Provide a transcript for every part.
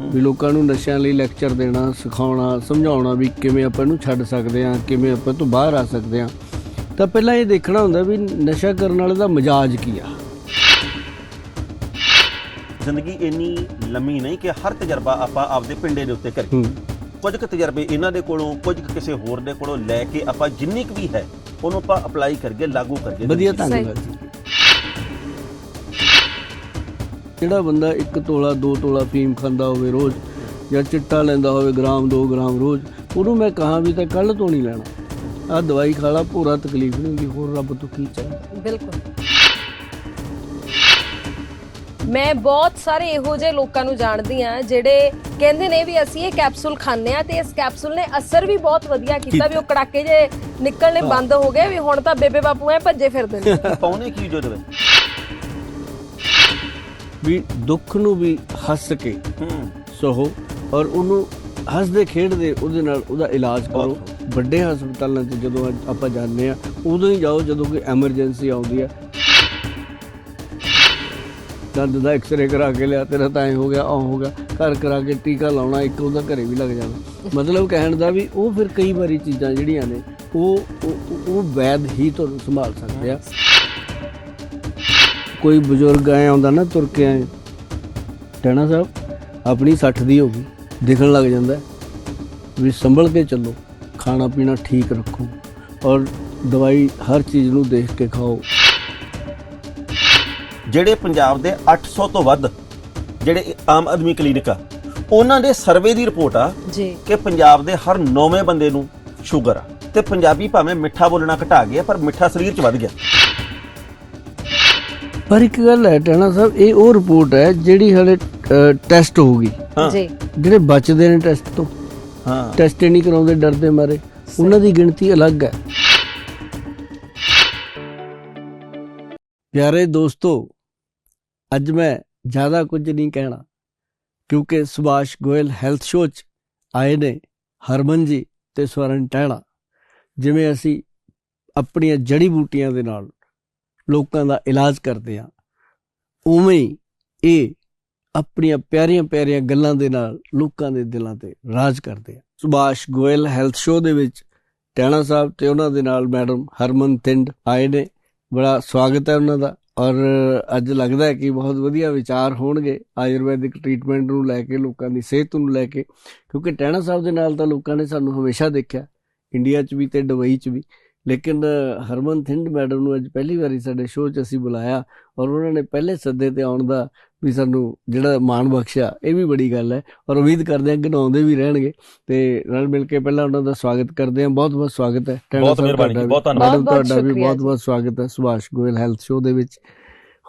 ਵੀ ਲੋਕਾਂ ਨੂੰ ਨਸ਼ਿਆਂ ਲਈ ਲੈਕਚਰ ਦੇਣਾ ਸਿਖਾਉਣਾ ਸਮਝਾਉਣਾ ਵੀ ਕਿਵੇਂ ਆਪਾਂ ਇਹਨੂੰ ਛੱਡ ਸਕਦੇ ਹਾਂ ਕਿਵੇਂ ਆਪਾਂ ਤੋਂ ਬਾਹਰ ਆ ਸਕਦੇ ਹਾਂ। ਤਾਂ ਪਹਿਲਾਂ ਇਹ ਦੇਖਣਾ ਹੁੰਦਾ ਵੀ ਨਸ਼ਾ ਕਰਨ ਵਾਲੇ ਦਾ ਮਜਾਜ ਕੀ ਆ। ਜ਼ਿੰਦਗੀ ਇੰਨੀ ਲੰਮੀ ਨਹੀਂ ਕਿ ਹਰ ਤਜਰਬਾ ਆਪਾਂ ਆਪਦੇ ਪਿੰਡੇ ਦੇ ਉੱਤੇ ਕਰੀਏ। ਕੁਝ ਕੁ ਤਜਰਬੇ ਇਹਨਾਂ ਦੇ ਕੋਲੋਂ ਕੁਝ ਕੁ ਕਿਸੇ ਹੋਰ ਦੇ ਕੋਲੋਂ ਲੈ ਕੇ ਆਪਾਂ ਜਿੰਨੀ ਕੁ ਵੀ ਹੈ ਉਹਨੂੰ ਆਪਾਂ ਅਪਲਾਈ ਕਰੀਏ ਲਾਗੂ ਕਰੀਏ ਵਧੀਆ ਨਾਲ ਜੀ। ਜਿਹੜਾ ਬੰਦਾ 1 ਤੋਲਾ 2 ਤੋਲਾ ਫੀਮ ਖਾਂਦਾ ਹੋਵੇ ਰੋਜ਼ ਜਾਂ ਚਿੱਟਾ ਲੈਂਦਾ ਹੋਵੇ ਗ੍ਰਾਮ 2 ਗ੍ਰਾਮ ਰੋਜ਼ ਉਹਨੂੰ ਮੈਂ ਕਹਾਂ ਵੀ ਤਾਂ ਕੱਲ ਤੋਂ ਨਹੀਂ ਲੈਣਾ। ਆ ਦਵਾਈ ਖਾ ਲਾ ਪੂਰਾ ਤਕਲੀਫ ਨਹੀਂ ਹੁੰਦੀ ਹੋਰ ਰੱਬ ਤੋਂ ਕੀ ਚਾਹੀਦਾ? ਬਿਲਕੁਲ। ਮੈਂ ਬਹੁਤ ਸਾਰੇ ਇਹੋ ਜਿਹੇ ਲੋਕਾਂ ਨੂੰ ਜਾਣਦੀ ਆ ਜਿਹੜੇ ਕਹਿੰਦੇ ਨੇ ਵੀ ਅਸੀਂ ਇਹ ਕੈਪਸੂਲ ਖਾਂਦੇ ਆ ਤੇ ਇਸ ਕੈਪਸੂਲ ਨੇ ਅਸਰ ਵੀ ਬਹੁਤ ਵਧੀਆ ਕੀਤਾ ਵੀ ਉਹ ਕੜਾਕੇ ਜੇ ਨਿਕਲਣੇ ਬੰਦ ਹੋ ਗਏ ਵੀ ਹੁਣ ਤਾਂ ਬੇਬੇ ਬਾਪੂ ਐ ਭੱਜੇ ਫਿਰਦੇ ਨੇ। ਪਾਉਣੇ ਕੀ ਜੋ ਦੇਵੇ ਵੀ ਦੁੱਖ ਨੂੰ ਵੀ ਹੱਸ ਕੇ ਸਹੋ ਔਰ ਉਹਨੂੰ ਹੱਸਦੇ ਖੇਡਦੇ ਉਹਦੇ ਨਾਲ ਉਹਦਾ ਇਲਾਜ ਕਰੋ। ਵੱਡੇ ਹਸਪਤਾਲਾਂ 'ਚ ਜਦੋਂ ਆਪਾਂ ਜਾਂਦੇ ਆ ਉਦੋਂ ਹੀ ਜਾਓ ਜਦੋਂ ਕੋਈ ਐਮਰਜੈਂਸੀ ਆਉਂਦੀ ਆ ਦੰਦ ਦਾ ਐਕਸ-ਰੇ ਕਰਾ ਕੇ ਲਿਆ ਤੇਰਾ ਤਾਂ ਐ ਹੋ ਗਿਆ ਆ ਹੋ ਗਿਆ ਘਰ ਕਰਾ ਕੇ ਟੀਕਾ ਲਾਉਣਾ ਇੱਕ ਉਹਦਾ ਘਰੇ ਵੀ ਲੱਗ ਜਾਣਾ। ਮਤਲਬ ਕਹਿਣ ਦਾ ਵੀ ਉਹ ਫਿਰ ਕਈ ਵਾਰੀ ਚੀਜ਼ਾਂ ਜਿਹੜੀਆਂ ਨੇ ਉਹ- ਉਹ ਵੈਦ ਹੀ ਤੁਹਾਨੂੰ ਸੰਭਾਲ ਸਕਦੇ ਆ। ਕੋਈ ਬਜ਼ੁਰਗ ਆਏ ਆਉਂਦਾ ਨਾ ਤੁਰ ਕੇ ਆਏ ਟੈਣਾ ਸਾਹਿਬ ਆਪਣੀ 60 ਦੀ ਹੋ ਗਈ। ਦਿਖਣ ਲੱਗ ਜਾਂਦਾ ਵੀ ਸੰਭਲ ਕੇ ਚੱਲੋ ਖਾਣਾ ਪੀਣਾ ਠੀਕ ਰੱਖੋ ਔਰ ਦਵਾਈ ਹਰ ਚੀਜ਼ ਨੂੰ ਦੇਖ ਕੇ ਖਾਓ। ਜਿਹੜੇ ਪੰਜਾਬ ਦੇ 800 ਤੋਂ ਵੱਧ ਜਿਹੜੇ ਆਮ ਆਦਮੀ ਕਲੀਨਿਕ ਆ ਉਹਨਾਂ ਦੇ ਸਰਵੇ ਦੀ ਰਿਪੋਰਟ ਆ ਜੀ। ਕਿ ਪੰਜਾਬ ਦੇ ਹਰ ਨੌਵੇਂ ਬੰਦੇ ਨੂੰ ਸ਼ੂਗਰ ਆ। ਤੇ ਪੰਜਾਬੀ ਭਾਵੇਂ ਮਿੱਠਾ ਬੋਲਣਾ ਘਟਾ ਗਿਆ ਪਰ ਮਿੱਠਾ ਸਰੀਰ 'ਚ ਵੱਧ ਗਿਆ। ਪਰ ਇੱਕ ਗੱਲ ਹੈ ਟੈਣਾ ਸਾਹਿਬ ਇਹ ਉਹ ਰਿਪੋਰਟ ਹੈ ਜਿਹੜੀ ਹਲੇ ਟੈਸਟ ਹੋਊਗੀ। ਹਾਂ। ਜੀ। ਜਿਹੜੇ ਬਚਦੇ ਨੇ ਟੈਸਟ ਤੋਂ। ਹਾਂ। ਟੈਸਟ ਨਹੀਂ ਕਰਾਉਂਦੇ ਡਰਦੇ ਮਾਰੇ। ਉਹਨਾਂ ਦੀ ਗਿਣਤੀ ਅਲੱਗ ਹੈ। ਪਿਆਰੇ ਦੋਸਤੋ ਅੱਜ ਮੈਂ ਜ਼ਿਆਦਾ ਕੁਝ ਨਹੀਂ ਕਹਿਣਾ ਕਿਉਂਕਿ ਸੁਭਾਸ਼ ਗੋਇਲ ਹੈਲਥ ਸ਼ੋਅ 'ਚ ਆਏ ਨੇ ਹਰਮਨ ਜੀ ਤੇ ਸਵਰਨ ਟਹਿਣਾ। ਜਿਵੇਂ ਅਸੀਂ ਆਪਣੀਆਂ ਜੜੀ ਬੂਟੀਆਂ ਦੇ ਨਾਲ ਲੋਕਾਂ ਦਾ ਇਲਾਜ ਕਰਦੇ ਹਾਂ ਉਵੇਂ ਹੀ ਇਹ ਆਪਣੀਆਂ ਪਿਆਰੀਆਂ ਪਿਆਰੀਆਂ ਗੱਲਾਂ ਦੇ ਨਾਲ ਲੋਕਾਂ ਦੇ ਦਿਲਾਂ ਤੇ ਰਾਜ ਕਰਦੇ ਆ। ਸੁਭਾਸ਼ ਗੋਇਲ ਹੈਲਥ ਸ਼ੋਅ ਦੇ ਵਿੱਚ ਟੈਣਾ ਸਾਹਿਬ ਤੇ ਉਹਨਾਂ ਦੇ ਨਾਲ ਮੈਡਮ ਹਰਮਨ ਤਿੰਡ ਆਏ ਨੇ। ਬੜਾ ਸਵਾਗਤ ਹੈ ਉਹਨਾਂ ਦਾ। ਔਰ ਅੱਜ ਲੱਗਦਾ ਹੈ ਕਿ ਬਹੁਤ ਵਧੀਆ ਵਿਚਾਰ ਹੋਣਗੇ ਆਯੁਰਵੈਦਿਕ ਟ੍ਰੀਟਮੈਂਟ ਨੂੰ ਲੈ ਕੇ, ਲੋਕਾਂ ਦੀ ਸਿਹਤ ਨੂੰ ਲੈ ਕੇ। ਕਿਉਂਕਿ ਟੈਣਾ ਸਾਹਿਬ ਦੇ ਨਾਲ ਤਾਂ ਲੋਕਾਂ ਨੇ ਸਾਨੂੰ ਹਮੇਸ਼ਾ ਦੇਖਿਆ। ਇੰਡੀਆ 'ਚ ਵੀ ਤੇ ਦੁਬਈ 'ਚ ਵੀ। ਲੇਕਿਨ ਹਰਮਨ ਥਿੰਡ ਮੈਡਮ ਨੂੰ ਅੱਜ ਪਹਿਲੀ ਵਾਰੀ ਸਾਡੇ ਸ਼ੋਅ 'ਚ ਅਸੀਂ ਬੁਲਾਇਆ ਔਰ ਉਹਨਾਂ ਨੇ ਪਹਿਲੇ ਸੱਦੇ ਤੇ ਆਉਣ ਦਾ ਵੀ ਸਾਨੂੰ ਜਿਹੜਾ ਮਾਣ ਬਖਸ਼ਿਆ ਇਹ ਵੀ ਬੜੀ ਗੱਲ ਹੈ ਔਰ ਉਮੀਦ ਕਰਦੇ ਹਾਂ ਕਿ ਨਹਾਉਂਦੇ ਵੀ ਰਹਿਣਗੇ ਤੇ ਨਾਲ ਮਿਲ ਕੇ ਪਹਿਲਾਂ ਉਹਨਾਂ ਦਾ ਸਵਾਗਤ ਕਰਦੇ ਹਾਂ ਬਹੁਤ ਬਹੁਤ ਸਵਾਗਤ ਹੈ ਬਹੁਤ ਮਿਹਰਬਾਨੀ। ਬਹੁਤ ਧੰਨਵਾਦ। ਤੁਹਾਡਾ ਵੀ ਬਹੁਤ ਬਹੁਤ ਸਵਾਗਤ ਹੈ ਸੁਭਾਸ਼ ਗੋਇਲ ਹੈਲਥ ਸ਼ੋਅ ਦੇ ਵਿੱਚ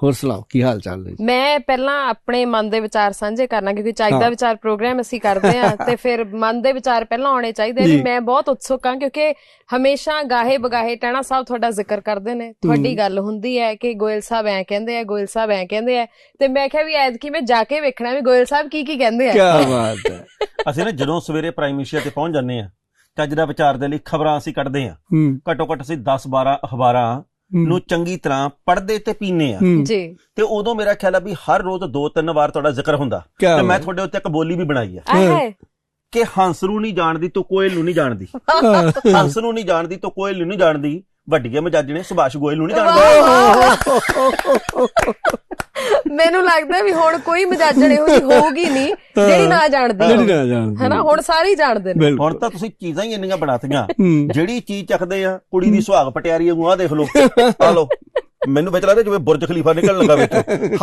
ਹੋਰ ਸੁਣਾਓ ਕੀ ਹਾਲ ਚਾਲ ਨੇ? ਮੈਂ ਪਹਿਲਾਂ ਆਪਣੇ ਮਨ ਦੇ ਵਿਚਾਰ ਸਾਂਝੇ ਕਰਨਾ ਕਿਉਂਕਿ ਚਾਹੀਦਾ। ਵਿਚਾਰ ਪ੍ਰੋਗਰਾਮ ਅਸੀਂ ਕਰਦੇ ਆ ਤੇ ਫਿਰ ਮਨ ਦੇ ਵਿਚਾਰ ਪਹਿਲਾਂ ਆਉਣੇ ਚਾਹੀਦੇ। ਵੀ ਮੈਂ ਬਹੁਤ ਉਤਸੁਕ ਹਾਂ ਕਿਉਂਕਿ ਹਮੇਸ਼ਾ ਗਾਹੇ ਬਗਾਹੇ ਟਹਿਣਾ ਸਾਹਿਬ ਤੁਹਾਡਾ ਜ਼ਿਕਰ ਕਰਦੇ ਨੇ। ਤੁਹਾਡੀ ਗੱਲ ਹੁੰਦੀ ਹੈ ਕਿ ਗੋਇਲ ਸਾਹਿਬ ਐ ਕਹਿੰਦੇ ਆ ਗੋਇਲ ਸਾਹਿਬ ਐ ਕਹਿੰਦੇ ਆ ਤੇ ਮੈਂ ਕਿਹਾ ਵੀ ਐਤਕੀ ਮੈਂ ਜਾ ਕੇ ਵੇਖਣਾ ਵੀ ਗੋਇਲ ਸਾਹਿਬ ਕੀ ਕੀ ਕਹਿੰਦੇ ਆ। ਕਿਆ ਬਾਤ ਹੈ। ਅਸੀਂ ਨਾ ਜਦੋਂ ਸਵੇਰੇ ਪ੍ਰਾਈਮ ਏਸ਼ੀਆ ਤੇ ਪਹੁੰਚ ਜਾਂਦੇ ਆ ਤਾਂ ਅੱਜ ਦਾ ਵਿਚਾਰ ਦੇ ਲਈ ਖਬਰਾਂ ਅਸੀਂ ਕੱਢਦੇ ਆ ਹੂੰ। ਘੱਟੋ ਘੱਟ ਅਸੀਂ 10 12 ਅਖਬਾਰਾਂ ਨੂੰ ਚੰਗੀ ਤਰ੍ਹਾਂ ਪੜ੍ਹਦੇ ਤੇ ਪੀਨੇ ਆ। ਜੀ। ਤੇ ਉਦੋਂ ਮੇਰਾ ਖਿਆਲ ਆ ਵੀ ਹਰ ਰੋਜ਼ ਦੋ ਤਿੰਨ ਵਾਰ ਤੁਹਾਡਾ ਜ਼ਿਕਰ ਹੁੰਦਾ। ਤੇ ਮੈਂ। ਤੁਹਾਡੇ ਉੱਤੇ ਇੱਕ ਬੋਲੀ ਵੀ ਬਣਾਈ ਆ। ਕਿ ਹੰਸ ਨੂੰ ਨਹੀਂ ਜਾਣਦੀ ਤੂੰ ਕੋਇਲ ਨੂੰ ਨਹੀਂ ਜਾਣਦੀ। ਹੰਸ ਨੂੰ ਨਹੀਂ ਜਾਣਦੀ ਤੂੰ ਕੋਇਲ ਨੂੰ ਨਹੀਂ ਜਾਣਦੀ। ਵੱਡੀਏ ਮਜਾਜ ਨੇ ਸੁਭਾਸ਼ ਗੋਇਲ ਨੂੰ ਨਹੀਂ ਜਾਣਦੀ। ਮੈਨੂੰ ਲੱਗਦਾ ਵੀ ਹੁਣ ਕੋਈ ਮਜਾਜਣ ਇਹੋ ਜਿਹੀ ਹੋਊਗੀ ਨਹੀਂ ਜਿਹੜੀ ਨਾ ਜਾਣਦੀ ਜਿਹੜੀ। ਨਾ ਜਾਣਦੀ ਹੈਨਾ? ਹੁਣ ਸਾਰੇ ਹੀ ਜਾਣਦੇ ਨੇ। ਹੁਣ ਤਾਂ ਤੁਸੀਂ ਚੀਜ਼ਾਂ ਹੀ ਇੰਨੀਆਂ ਬਣਾਤੀਆਂ। ਜਿਹੜੀ ਚੀਜ਼ ਚੱਕਦੇ ਆ ਕੁੜੀ ਦੀ ਸੁਹਾਗ ਪਟਿਆਰੀ ਨੂੰ ਆ ਦੇਖ ਲਓ। ਆ ਲਓ। ਮੈਨੂੰ ਵਿੱਚ ਲੱਗਦਾ ਜਿਵੇਂ ਬੁਰਜ ਖਲੀਫਾ ਨਿਕਲਣ ਲੱਗਾ ਵਿੱਚ।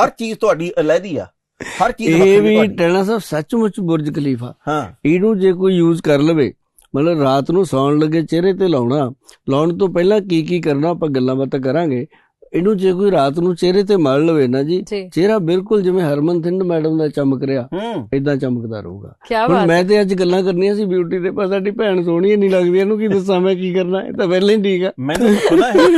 ਹਰ ਚੀਜ਼ ਤੁਹਾਡੀ ਅਲੱਦੀ ਆ। ਹਰ ਚੀਜ਼ ਇਹ ਵੀ ਸਾਹਿਬ ਸੱਚਮੁੱਚ ਬੁਰਜ ਖਲੀਫਾ। ਹਾਂ। ਇਹਨੂੰ ਜੇ ਕੋਈ ਯੂਜ਼ ਕਰ ਲਵੇ ਮਤਲਬ ਰਾਤ ਨੂੰ ਸੌਣ ਲੱਗੇ ਚਿਹਰੇ ਤੇ ਲਾਉਣਾ, ਲਾਉਣ ਤੋਂ ਪਹਿਲਾਂ ਕੀ ਕੀ ਕਰਨਾ, ਆਪਾਂ ਗੱਲਾਂ ਬਾਤਾਂ ਕਰਾਂਗੇ। ਇਹਨੂੰ ਜੇ ਕੋਈ ਰਾਤ ਨੂੰ ਚਿਹਰੇ ਤੇ ਮਲ ਲਵੇ ਨਾ ਜੀ ਚਿਹਰਾ ਬਿਲਕੁਲ ਜਿਵੇਂ ਹਰਮਨ ਥਿੰਡ ਮੈਡਮ ਦਾ ਚਮਕ ਰਿਹਾ ਹੂੰ। ਇਦਾਂ ਚਮਕਦਾ ਰਹੂਗਾ। ਹੁਣ ਮੈਂ ਤੇ ਅੱਜ ਗੱਲਾਂ ਕਰਨੀਆਂ ਸੀ ਬਿਊਟੀ ਦੇ ਪਰ ਸਾਡੀ ਭੈਣ ਸੋਹਣੀ ਨਹੀਂ ਲੱਗਦੀ ਇਹਨੂੰ ਕੀ ਦੱਸਾਂ ਮੈਂ ਕੀ ਕਰਨਾ ਇਹ ਤਾਂ ਪਹਿਲਾਂ ਹੀ ਠੀਕ ਆ। ਮੈਨੂੰ ਪਤਾ ਹੈ